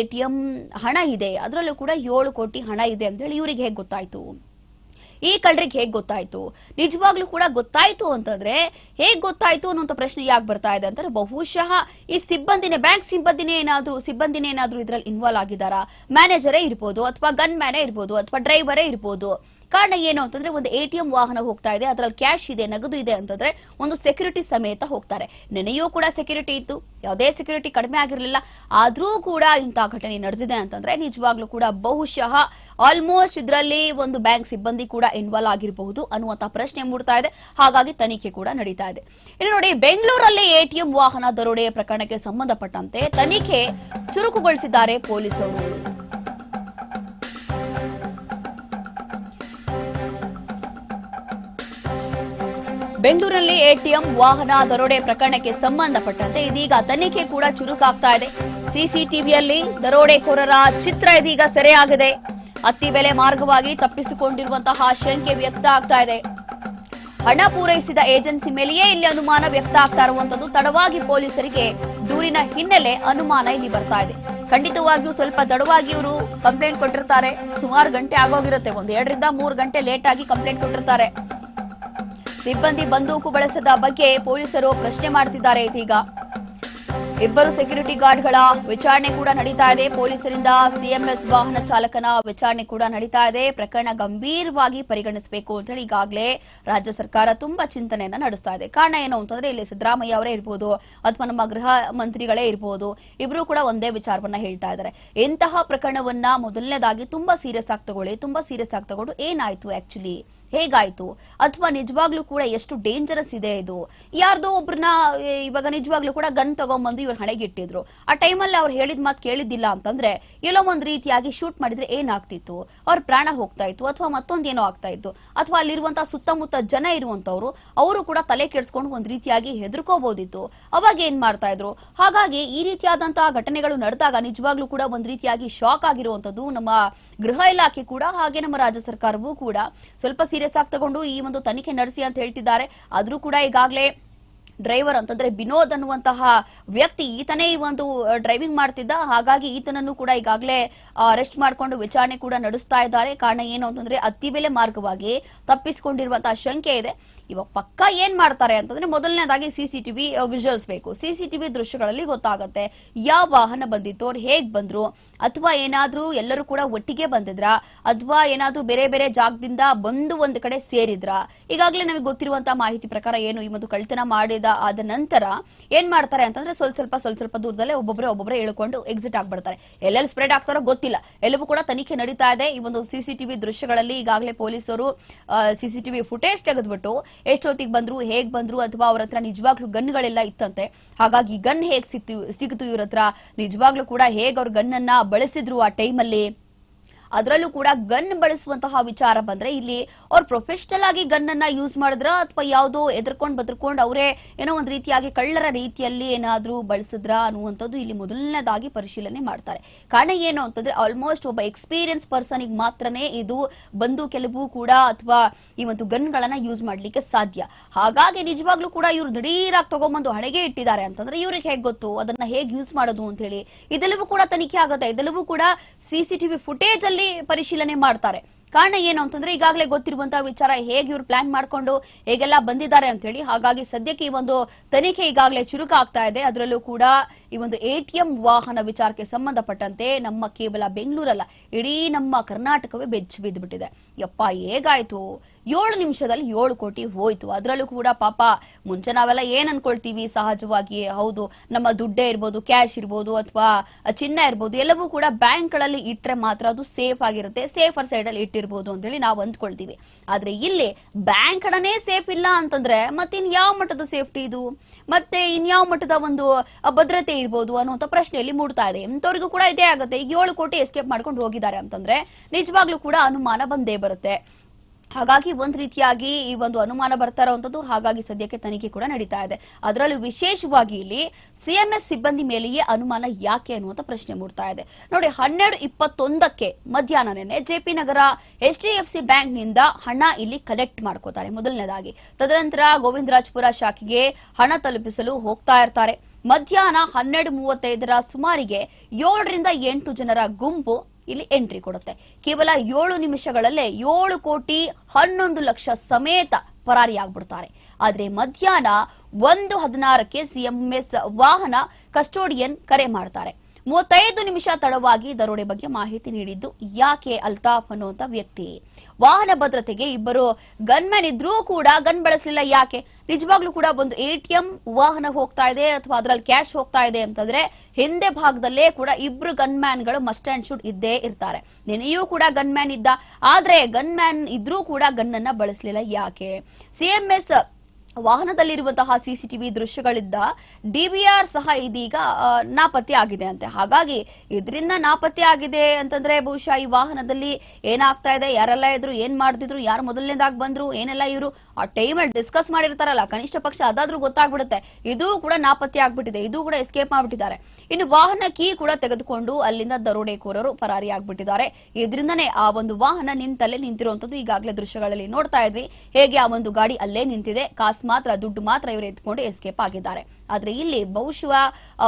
ಹಣ ಇದೆ. ಅದರಲ್ಲೂ ಕೂಡ ಏಳು ಕೋಟಿ ಹಣ ಇದೆ ಅಂತ ಹೇಳಿ ಇವರಿಗೆ ಹೇಗೆ ಗೊತ್ತಾಯ್ತು? ಈ ಕಳ್ರಿಗೆ ಹೇಗ್ ಗೊತ್ತಾಯ್ತು? ನಿಜವಾಗ್ಲೂ ಕೂಡ ಗೊತ್ತಾಯ್ತು ಅಂತಂದ್ರೆ ಹೇಗ್ ಗೊತ್ತಾಯ್ತು ಅನ್ನೋಂಥ ಪ್ರಶ್ನೆ ಯಾಕೆ ಬರ್ತಾ ಇದೆ ಅಂತಂದ್ರೆ ಬಹುಶಃ ಈ ಸಿಬ್ಬಂದಿನೇ, ಬ್ಯಾಂಕ್ ಸಿಬ್ಬಂದಿನೇ ಏನಾದ್ರು ಸಿಬ್ಬಂದಿನೇ ಏನಾದ್ರು ಇದ್ರಲ್ಲಿ ಇನ್ವಾಲ್ವ್ ಆಗಿದಾರಾ ಮ್ಯಾನೇಜರೇ ಇರ್ಬೋದು, ಅಥವಾ ಗನ್ ಮ್ಯಾನೇ ಇರ್ಬೋದು, ಅಥವಾ ಡ್ರೈವರೇ ಇರ್ಬೋದು. ಕಾರಣ ಏನು ಅಂತಂದ್ರೆ ಒಂದು ಎ ಟಿ ಎಂ ವಾಹನ ಹೋಗ್ತಾ ಇದೆ, ಅದರಲ್ಲಿ ಕ್ಯಾಶ್ ಇದೆ, ನಗದು ಇದೆ ಅಂತಂದ್ರೆ ಒಂದು ಸೆಕ್ಯೂರಿಟಿ ಸಮೇತ ಹೋಗ್ತಾರೆ. ನೆನೆಯೂ ಕೂಡ ಸೆಕ್ಯೂರಿಟಿ ಇತ್ತು, ಯಾವುದೇ ಸೆಕ್ಯೂರಿಟಿ ಕಡಿಮೆ ಆಗಿರಲಿಲ್ಲ. ಆದ್ರೂ ಕೂಡ ಇಂತಹ ಘಟನೆ ನಡೆದಿದೆ ಅಂತಂದ್ರೆ ನಿಜವಾಗ್ಲೂ ಕೂಡ ಬಹುಶಃ ಆಲ್ಮೋಸ್ಟ್ ಇದರಲ್ಲಿ ಒಂದು ಬ್ಯಾಂಕ್ ಸಿಬ್ಬಂದಿ ಕೂಡ ಇನ್ವಾಲ್ವ್ ಆಗಿರಬಹುದು ಅನ್ನುವಂತಹ ಪ್ರಶ್ನೆ ಮೂಡ್ತಾ ಇದೆ. ಹಾಗಾಗಿ ತನಿಖೆ ಕೂಡ ನಡೀತಾ ಇದೆ. ಇನ್ನು ನೋಡಿ, ಬೆಂಗಳೂರಲ್ಲಿ ಎಟಿಎಂ ವಾಹನ ದರೋಡೆ ಪ್ರಕರಣಕ್ಕೆ ಸಂಬಂಧಪಟ್ಟಂತೆ ತನಿಖೆ ಚುರುಕುಗೊಳಿಸಿದ್ದಾರೆ ಪೊಲೀಸರು. ಬೆಂಗಳೂರಲ್ಲಿ ಎಟಿಎಂ ವಾಹನ ದರೋಡೆ ಪ್ರಕರಣಕ್ಕೆ ಸಂಬಂಧಪಟ್ಟಂತೆ ಇದೀಗ ತನಿಖೆ ಕೂಡ ಚುರುಕಾಗ್ತಾ ಇದೆ. ಸಿಸಿಟಿವಿಯಲ್ಲಿ ದರೋಡೆಕೋರರ ಚಿತ್ರ ಇದೀಗ ಸೆರೆಯಾಗಿದೆ. ಅತ್ತಿ ಬೆಲೆ ಮಾರ್ಗವಾಗಿ ತಪ್ಪಿಸಿಕೊಂಡಿರುವಂತಹ ಶಂಕೆ ವ್ಯಕ್ತ ಆಗ್ತಾ ಇದೆ. ಹಣ ಪೂರೈಸಿದ ಏಜೆನ್ಸಿ ಮೇಲೆಯೇ ಇಲ್ಲಿ ಅನುಮಾನ ವ್ಯಕ್ತ ಆಗ್ತಾ ಇರುವಂತದ್ದು. ತಡವಾಗಿ ಪೊಲೀಸರಿಗೆ ದೂರಿನ ಹಿನ್ನೆಲೆ ಅನುಮಾನ ಇಲ್ಲಿ ಬರ್ತಾ ಇದೆ. ಖಂಡಿತವಾಗಿಯೂ ಸ್ವಲ್ಪ ತಡವಾಗಿ ಇವರು ಕಂಪ್ಲೇಂಟ್ ಕೊಟ್ಟಿರ್ತಾರೆ. ಸುಮಾರು ಗಂಟೆ ಆಗೋಗಿರುತ್ತೆ. ಒಂದು ಎರಡರಿಂದ ಮೂರು ಗಂಟೆ ಲೇಟ್ ಆಗಿ ಕಂಪ್ಲೇಂಟ್ ಕೊಟ್ಟಿರ್ತಾರೆ. ಸಿಬ್ಬಂದಿ ಬಂದೂಕು ಬಳಸದ ಬಗ್ಗೆ ಪೊಲೀಸರು ಪ್ರಶ್ನೆ ಮಾಡ್ತಿದ್ದಾರೆ ಇದೀಗ. ಇಬ್ಬರು ಸೆಕ್ಯೂರಿಟಿ ಗಾರ್ಡ್ಗಳ ವಿಚಾರಣೆ ಕೂಡ ನಡೀತಾ ಇದೆ. ಪೊಲೀಸರಿಂದ ಸಿಎಂಎಸ್ ವಾಹನ ಚಾಲಕನ ವಿಚಾರಣೆ ಕೂಡ ನಡೀತಾ ಇದೆ. ಪ್ರಕರಣ ಗಂಭೀರವಾಗಿ ಪರಿಗಣಿಸಬೇಕು ಅಂತ ಹೇಳಿ ಈಗಾಗಲೇ ರಾಜ್ಯ ಸರ್ಕಾರ ತುಂಬಾ ಚಿಂತನೆಯನ್ನ ನಡೆಸ್ತಾ ಇದೆ. ಕಾರಣ ಏನು ಅಂತಂದ್ರೆ ಇಲ್ಲಿ ಸಿದ್ದರಾಮಯ್ಯ ಅವರೇ ಇರ್ಬೋದು, ಅಥವಾ ನಮ್ಮ ಗೃಹ ಮಂತ್ರಿಗಳೇ ಇರ್ಬೋದು, ಇಬ್ರು ಕೂಡ ಒಂದೇ ವಿಚಾರವನ್ನ ಹೇಳ್ತಾ ಇದ್ದಾರೆ. ಇಂತಹ ಪ್ರಕರಣವನ್ನ ಮೊದಲನೇದಾಗಿ ತುಂಬಾ ಸೀರಿಯಸ್ ಆಗಿ ತಗೊಳ್ಳಿ, ತುಂಬಾ ಸೀರಿಯಸ್ ಆಗಿ ತಗೊಂಡು ಏನಾಯ್ತು ಆಕ್ಚುಲಿ, ಹೇಗಾಯ್ತು, ಅಥವಾ ನಿಜವಾಗ್ಲೂ ಕೂಡ ಎಷ್ಟು ಡೇಂಜರಸ್ ಇದೆ ಇದು? ಯಾರ್ದೋ ಒಬ್ರನ್ನ, ಇವಾಗ ನಿಜವಾಗ್ಲೂ ಕೂಡ ಗನ್ ತಗೊಂಬಂದು ಇವ್ರ ಹಣೆಗಿಟ್ಟಿದ್ರು ಆ ಟೈಮಲ್ಲಿ ಅವ್ರು ಹೇಳಿದ ಮಾತು ಕೇಳಿದ್ದಿಲ್ಲ ಅಂತಂದ್ರೆ ಎಲ್ಲೋ ಒಂದ್ ರೀತಿಯಾಗಿ ಶೂಟ್ ಮಾಡಿದ್ರೆ ಏನಾಗ್ತಿತ್ತು? ಅವ್ರ ಪ್ರಾಣ ಹೋಗ್ತಾ ಇತ್ತು ಅಥವಾ ಮತ್ತೊಂದೇನೋ ಆಗ್ತಾ ಇತ್ತು. ಅಥವಾ ಅಲ್ಲಿರುವಂತಹ ಸುತ್ತಮುತ್ತ ಜನ ಇರುವಂತವ್ರು, ಅವರು ಕೂಡ ತಲೆ ಕೆಡಿಸ್ಕೊಂಡು ಒಂದ್ ರೀತಿಯಾಗಿ ಹೆದರ್ಕೋಬಹುದಿತ್ತು ಅವಾಗ ಏನ್ ಮಾಡ್ತಾ ಇದ್ರು? ಹಾಗಾಗಿ ಈ ರೀತಿಯಾದಂತಹ ಘಟನೆಗಳು ನಡೆದಾಗ ನಿಜವಾಗ್ಲೂ ಕೂಡ ಒಂದ್ ರೀತಿಯಾಗಿ ಶಾಕ್ ಆಗಿರುವಂತದ್ದು ನಮ್ಮ ಗೃಹ ಇಲಾಖೆ ಕೂಡ, ಹಾಗೆ ನಮ್ಮ ರಾಜ್ಯ ಸರ್ಕಾರವೂ ಕೂಡ. ಸ್ವಲ್ಪ ಸೀರಿಯಸ್ ಆಗಿ ತಗೊಂಡು ಈ ಒಂದು ತನಿಖೆ ನಡೆಸಿ ಅಂತ ಹೇಳ್ತಿದ್ದಾರೆ. ಆದ್ರೂ ಕೂಡ ಈಗಾಗಲೇ ಡ್ರೈವರ್ ಅಂತಂದ್ರೆ ವಿನೋದ್ ಅನ್ನುವಂತಹ ವ್ಯಕ್ತಿ ಈತನೇ ಈ ಒಂದು ಡ್ರೈವಿಂಗ್ ಮಾಡ್ತಿದ್ದ. ಹಾಗಾಗಿ ಈತನನ್ನು ಕೂಡ ಈಗಾಗಲೇ ಅರೆಸ್ಟ್ ಮಾಡಿಕೊಂಡು ವಿಚಾರಣೆ ಕೂಡ ನಡೆಸ್ತಾ ಇದ್ದಾರೆ. ಕಾರಣ ಏನು ಅಂತಂದ್ರೆ ಬೆಲೆ ಮಾರ್ಗವಾಗಿ ತಪ್ಪಿಸಿಕೊಂಡಿರುವಂತಹ ಶಂಕೆ ಇದೆ. ಇವಾಗ ಪಕ್ಕ ಏನ್ ಮಾಡ್ತಾರೆ ಅಂತಂದ್ರೆ ಮೊದಲನೇದಾಗಿ ಸಿಸಿಟಿವಿ ವಿಜುವಲ್ಸ್ ಬೇಕು. ಸಿಸಿಟಿವಿ ದೃಶ್ಯಗಳಲ್ಲಿ ಗೊತ್ತಾಗುತ್ತೆ. ಯಾವ ವಾಹನ ಬಂದಿತ್ತು, ಅವ್ರು ಹೇಗ್ ಬಂದ್ರು, ಅಥವಾ ಏನಾದ್ರೂ ಎಲ್ಲರೂ ಕೂಡ ಒಟ್ಟಿಗೆ ಬಂದಿದ್ರ, ಅಥವಾ ಏನಾದ್ರೂ ಬೇರೆ ಬೇರೆ ಜಾಗದಿಂದ ಬಂದು ಒಂದು ಕಡೆ ಸೇರಿದ್ರ. ಈಗಾಗಲೇ ನಮಗೆ ಗೊತ್ತಿರುವಂತಹ ಮಾಹಿತಿ ಪ್ರಕಾರ ಏನು ಈ ಒಂದು ಕಳ್ತನ ಮಾಡಿದ ಆದ ನಂತರ ಏನ್ ಮಾಡ್ತಾರೆ ಅಂತಂದ್ರೆ ಸ್ವಲ್ಪ ಸ್ವಲ್ಪ ಸ್ವಲ್ಪ ಸ್ವಲ್ಪ ದೂರದಲ್ಲೇ ಒಬ್ಬೊಬ್ಬರೇ ಒಬ್ಬೊಬ್ಬರೇ ಹೇಳ್ಕೊಂಡು ಎಕ್ಸಿಟ್ ಆಗ್ಬಿಡ್ತಾರೆ. ಎಲ್ಲೆಲ್ಲಿ ಸ್ಪ್ರೆಡ್ ಆಗ್ತಾರೋ ಗೊತ್ತಿಲ್ಲ. ಎಲ್ಲವೂ ಕೂಡ ತನಿಖೆ ನಡೀತಾ ಇದೆ. ಈ ಒಂದು ಸಿಸಿಟಿವಿ ದೃಶ್ಯಗಳಲ್ಲಿ ಈಗಾಗಲೇ ಪೊಲೀಸರು ಸಿಸಿಟಿವಿ ಫುಟೇಜ್ ತೆಗೆದ್ಬಿಟ್ಟು ಎಷ್ಟೊತ್ತಿಗೆ ಬಂದ್ರು, ಹೇಗ್ ಬಂದ್ರು ಅಥವಾ ಅವ್ರ ಹತ್ರ ನಿಜವಾಗ್ಲೂ ಗನ್ಗಳೆಲ್ಲ ಇತ್ತಂತೆ. ಹಾಗಾಗಿ ಗನ್ ಹೇಗ್ ಸಿಕ್ತು ಸಿಕ್ತು ಇವ್ರ ಹತ್ರ? ನಿಜವಾಗ್ಲೂ ಕೂಡ ಹೇಗ್ ಅವ್ರ ಗನ್ನನ್ನ ಬಳಸಿದ್ರು ಆ ಟೈಮಲ್ಲಿ ಅದರಲ್ಲೂ ಕೂಡ ಗನ್ ಬಳಸುವಂತಹ ವಿಚಾರ ಬಂದ್ರೆ ಇಲ್ಲಿ ಅವ್ರು ಪ್ರೊಫೆಷನಲ್ ಆಗಿ ಗನ್ ಅನ್ನ ಯೂಸ್ ಮಾಡಿದ್ರ ಅಥವಾ ಯಾವುದೋ ಎದ್ರಕೊಂಡು ಬದ್ರಕೊಂಡ್ ಅವರೇ ಏನೋ ಒಂದ್ ರೀತಿಯಾಗಿ ಕಳ್ಳರ ರೀತಿಯಲ್ಲಿ ಏನಾದ್ರೂ ಬಳಸಿದ್ರ ಅನ್ನುವಂಥದ್ದು ಇಲ್ಲಿ ಮೊದಲನೇದಾಗಿ ಪರಿಶೀಲನೆ ಮಾಡ್ತಾರೆ. ಕಾರಣ ಏನು ಅಂತಂದ್ರೆ ಆಲ್ಮೋಸ್ಟ್ ಒಬ್ಬ ಎಕ್ಸ್ಪೀರಿಯನ್ಸ್ ಪರ್ಸನ್ ಮಾತ್ರನೇ ಇದು ಬಂದು ಕೆಲವು ಕೂಡ ಅಥವಾ ಈ ಒಂದು ಗನ್ಗಳನ್ನ ಯೂಸ್ ಮಾಡ್ಲಿಕ್ಕೆ ಸಾಧ್ಯ. ಹಾಗಾಗಿ ನಿಜವಾಗ್ಲೂ ಕೂಡ ಇವ್ರು ದಿಢೀರಾಗಿ ತಗೊಂಬಂದು ಹಣೆಗೆ ಇಟ್ಟಿದ್ದಾರೆ ಅಂತಂದ್ರೆ ಇವ್ರಿಗೆ ಹೇಗೆ ಗೊತ್ತು? ಅದನ್ನ ಹೇಗೆ ಯೂಸ್ ಮಾಡೋದು ಅಂತ ಹೇಳಿ. ಇದೆಲ್ಲವೂ ಕೂಡ ತನಿಖೆ ಆಗುತ್ತೆ. ಇದೆಲ್ಲವೂ ಕೂಡ ಸಿಸಿಟಿವಿ ಫುಟೇಜ್ ಅಲ್ಲಿ ಪರಿಶೀಲನೆ ಮಾಡ್ತಾರೆ. ಕಾರಣ ಏನು ಅಂತಂದ್ರೆ ಈಗಾಗಲೇ ಗೊತ್ತಿರುವಂತಹ ವಿಚಾರ ಹೇಗೆ ಇವ್ರು ಪ್ಲಾನ್ ಮಾಡ್ಕೊಂಡು ಹೇಗೆಲ್ಲ ಬಂದಿದ್ದಾರೆ ಅಂತ ಹೇಳಿ ಹಾಗಾಗಿ ಸದ್ಯಕ್ಕೆ ಈ ಒಂದು ತನಿಖೆ ಈಗಾಗಲೇ ಚುರುಕಾಗ್ತಾ ಇದೆ. ಅದರಲ್ಲೂ ಕೂಡ ಈ ಒಂದು ಎಟಿಎಂ ವಾಹನ ವಿಚಾರಕ್ಕೆ ಸಂಬಂಧಪಟ್ಟಂತೆ ನಮ್ಮ ಕೇವಲ ಬೆಂಗಳೂರಲ್ಲ, ಇಡೀ ನಮ್ಮ ಕರ್ನಾಟಕವೇ ಬೆಚ್ಚಿ ಬಿದ್ದುಬಿಟ್ಟಿದೆ. ಯಪ್ಪ, ಹೇಗಾಯ್ತು? ಏಳು ನಿಮಿಷದಲ್ಲಿ ಏಳು ಕೋಟಿ ಹೋಯ್ತು. ಅದರಲ್ಲೂ ಕೂಡ ಪಾಪ, ಮುಂಚೆ ನಾವೆಲ್ಲ ಏನ್ ಅನ್ಕೊಳ್ತೀವಿ? ಸಹಜವಾಗಿ ಹೌದು, ನಮ್ಮ ದುಡ್ಡೇ ಇರ್ಬೋದು ಕ್ಯಾಶ್ ಇರ್ಬೋದು ಅಥವಾ ಚಿನ್ನ ಇರ್ಬೋದು, ಎಲ್ಲವೂ ಕೂಡ ಬ್ಯಾಂಕ್ಗಳಲ್ಲಿ ಇಟ್ಟರೆ ಮಾತ್ರ ಅದು ಸೇಫ್ ಆಗಿರುತ್ತೆ. ಸೇಫರ್ ಸೈಡ್ ಅಲ್ಲಿ ಇಟ್ಟಿರ್ಬೋದು ಅಂತೇಳಿ ನಾವು ಅಂದ್ಕೊಳ್ತೀವಿ. ಆದ್ರೆ ಇಲ್ಲಿ ಬ್ಯಾಂಕ್ ಹಣನೇ ಸೇಫ್ ಇಲ್ಲ ಅಂತಂದ್ರೆ ಮತ್ತೆ ಇನ್ ಯಾವ ಮಟ್ಟದ ಸೇಫ್ಟಿ ಇದು? ಮತ್ತೆ ಇನ್ಯಾವ ಮಟ್ಟದ ಒಂದು ಭದ್ರತೆ ಇರ್ಬೋದು ಅನ್ನುವಂಥ ಪ್ರಶ್ನೆಯಲ್ಲಿ ಮೂಡ್ತಾ ಇದೆ. ಇಂಥವ್ರಿಗೂ ಕೂಡ ಇದೇ ಆಗುತ್ತೆ. ಈಗ ಏಳು ಕೋಟಿ ಎಸ್ಕೇಪ್ ಮಾಡ್ಕೊಂಡು ಹೋಗಿದ್ದಾರೆ ಅಂತಂದ್ರೆ ನಿಜವಾಗ್ಲೂ ಕೂಡ ಅನುಮಾನ ಬಂದೇ ಬರುತ್ತೆ. ಹಾಗಾಗಿ ಒಂದ್ ರೀತಿಯಾಗಿ ಈ ಒಂದು ಅನುಮಾನ ಬರ್ತಾ ಇರುವಂತದ್ದು ಹಾಗಾಗಿ ಸದ್ಯಕ್ಕೆ ತನಿಖೆ ಕೂಡ ನಡೀತಾ ಇದೆ. ಅದರಲ್ಲೂ ವಿಶೇಷವಾಗಿ ಇಲ್ಲಿ ಸಿಎಂಎಸ್ ಸಿಬ್ಬಂದಿ ಮೇಲೆಯೇ ಅನುಮಾನ ಯಾಕೆ ಅನ್ನುವಂತ ಪ್ರಶ್ನೆ ಮೂಡ್ತಾ ಇದೆ. ನೋಡಿ, ಹನ್ನೆರಡು ಇಪ್ಪತ್ತೊಂದಕ್ಕೆ ಮಧ್ಯಾಹ್ನ ನೆನೆ JP Nagar H D F C ಬ್ಯಾಂಕ್ನಿಂದ ಹಣ ಇಲ್ಲಿ ಕಲೆಕ್ಟ್ ಮಾಡ್ಕೋತಾರೆ. ಮೊದಲನೇದಾಗಿ ತದನಂತರ ಗೋವಿಂದರಾಜ್ಪುರ ಶಾಖೆಗೆ ಹಣ ತಲುಪಿಸಲು ಹೋಗ್ತಾ ಇರ್ತಾರೆ. ಮಧ್ಯಾಹ್ನ ಹನ್ನೆರಡು ಮೂವತ್ತೈದರ ಸುಮಾರಿಗೆ ಏಳರಿಂದ ಎಂಟು ಜನರ ಗುಂಪು ಇಲ್ಲಿ ಎಂಟ್ರಿ ಕೊಡುತ್ತೆ. ಕೇವಲ ಏಳು ನಿಮಿಷಗಳಲ್ಲೇ ಏಳು ಕೋಟಿ ಹನ್ನೊಂದು ಲಕ್ಷ ಸಮೇತ ಪರಾರಿಯಾಗ್ಬಿಡ್ತಾರೆ. ಆದ್ರೆ ಮಧ್ಯಾಹ್ನ ಒಂದು ಹದಿನಾರಕ್ಕೆ ಸಿಎಂಎಸ್ ವಾಹನ ಕಸ್ಟೋಡಿಯನ್ ಕರೆ ಮಾಡ್ತಾರೆ. ಮೂವತ್ತೈದು ನಿಮಿಷ ತಡವಾಗಿ ದರೋಡೆ ಬಗ್ಗೆ ಮಾಹಿತಿ ನೀಡಿದ್ದು, ಯಾಕೆ ಅಲ್ತಾಫ್ ಅನ್ನುವಂತ ವ್ಯಕ್ತಿ. ವಾಹನ ಭದ್ರತೆಗೆ ಇಬ್ಬರು ಗನ್ಮ್ಯಾನ್ ಇದ್ರೂ ಕೂಡ ಗನ್ ಬಳಸಲಿಲ್ಲ, ಯಾಕೆ? ನಿಜವಾಗ್ಲೂ ಕೂಡ ಒಂದು ಎಟಿಎಂ ವಾಹನ ಹೋಗ್ತಾ ಇದೆ ಅಥವಾ ಅದರಲ್ಲಿ ಕ್ಯಾಶ್ ಹೋಗ್ತಾ ಇದೆ ಅಂತಂದ್ರೆ, ಹಿಂದೆ ಭಾಗದಲ್ಲೇ ಕೂಡ ಇಬ್ರು ಗನ್ಮ್ಯಾನ್ಗಳು ಮಸ್ಟ್ ಅಂಡ್ ಶೂಟ್ ಇದ್ದೇ ಇರ್ತಾರೆ. ನೆನೆಯೂ ಕೂಡ ಗನ್ಮ್ಯಾನ್ ಇದ್ದ, ಆದ್ರೆ ಗನ್ಮ್ಯಾನ್ ಇದ್ರೂ ಕೂಡ ಗನ್ ಅನ್ನ ಬಳಸಲಿಲ್ಲ, ಯಾಕೆ? ಸಿಎಂಎಸ್ ವಾಹನದಲ್ಲಿರುವಂತಹ ಸಿಸಿಟಿವಿ ದೃಶ್ಯಗಳಿದ್ದ ಡಿವಿಆರ್ ಸಹ ಇದೀಗ ನಾಪತ್ತೆ ಆಗಿದೆ ಅಂತೆ. ಹಾಗಾಗಿ ಇದರಿಂದ ನಾಪತ್ತೆ ಆಗಿದೆ ಅಂತಂದ್ರೆ ಬಹುಶಃ ಈ ವಾಹನದಲ್ಲಿ ಏನಾಗ್ತಾ ಇದೆ, ಯಾರೆಲ್ಲ ಇದ್ರು, ಏನ್ ಮಾಡ್ತಿದ್ರು, ಯಾರು ಮೊದಲನೇದಾಗಿ ಬಂದ್ರು, ಏನೆಲ್ಲ ಇವರು, ಆ ಟೈಮಲ್ಲಿ ಡಿಸ್ಕಸ್ ಮಾಡಿರ್ತಾರಲ್ಲ, ಕನಿಷ್ಠ ಪಕ್ಷ ಅದಾದ್ರೂ ಗೊತ್ತಾಗ್ಬಿಡುತ್ತೆ. ಇದು ಕೂಡ ನಾಪತ್ತೆ ಆಗ್ಬಿಟ್ಟಿದೆ, ಇದು ಕೂಡ ಎಸ್ಕೇಪ್ ಮಾಡ್ಬಿಟ್ಟಿದ್ದಾರೆ. ಇನ್ನು ವಾಹನ ಕೀ ಕೂಡ ತೆಗೆದುಕೊಂಡು ಅಲ್ಲಿಂದ ದರೋಡೆಕೋರರು ಪರಾರಿ ಆಗ್ಬಿಟ್ಟಿದ್ದಾರೆ. ಇದರಿಂದನೇ ಆ ಒಂದು ವಾಹನ ನಿಂತಲ್ಲೇ ನಿಂತಿರುವಂತದ್ದು ಈಗಾಗಲೇ ದೃಶ್ಯಗಳಲ್ಲಿ ನೋಡ್ತಾ ಇದ್ರಿ. ಹೇಗೆ ಆ ಒಂದು ಗಾಡಿ ಅಲ್ಲೇ ನಿಂತಿದೆ, ಕಾಸು ಮಾತ್ರ, ದುಡ್ಡು ಮಾತ್ರ ಇವರು ಎತ್ಕೊಂಡು ಎಸ್ಕೇಪ್ ಆಗಿದ್ದಾರೆ. ಆದ್ರೆ ಇಲ್ಲಿ ಬಹುಶಃ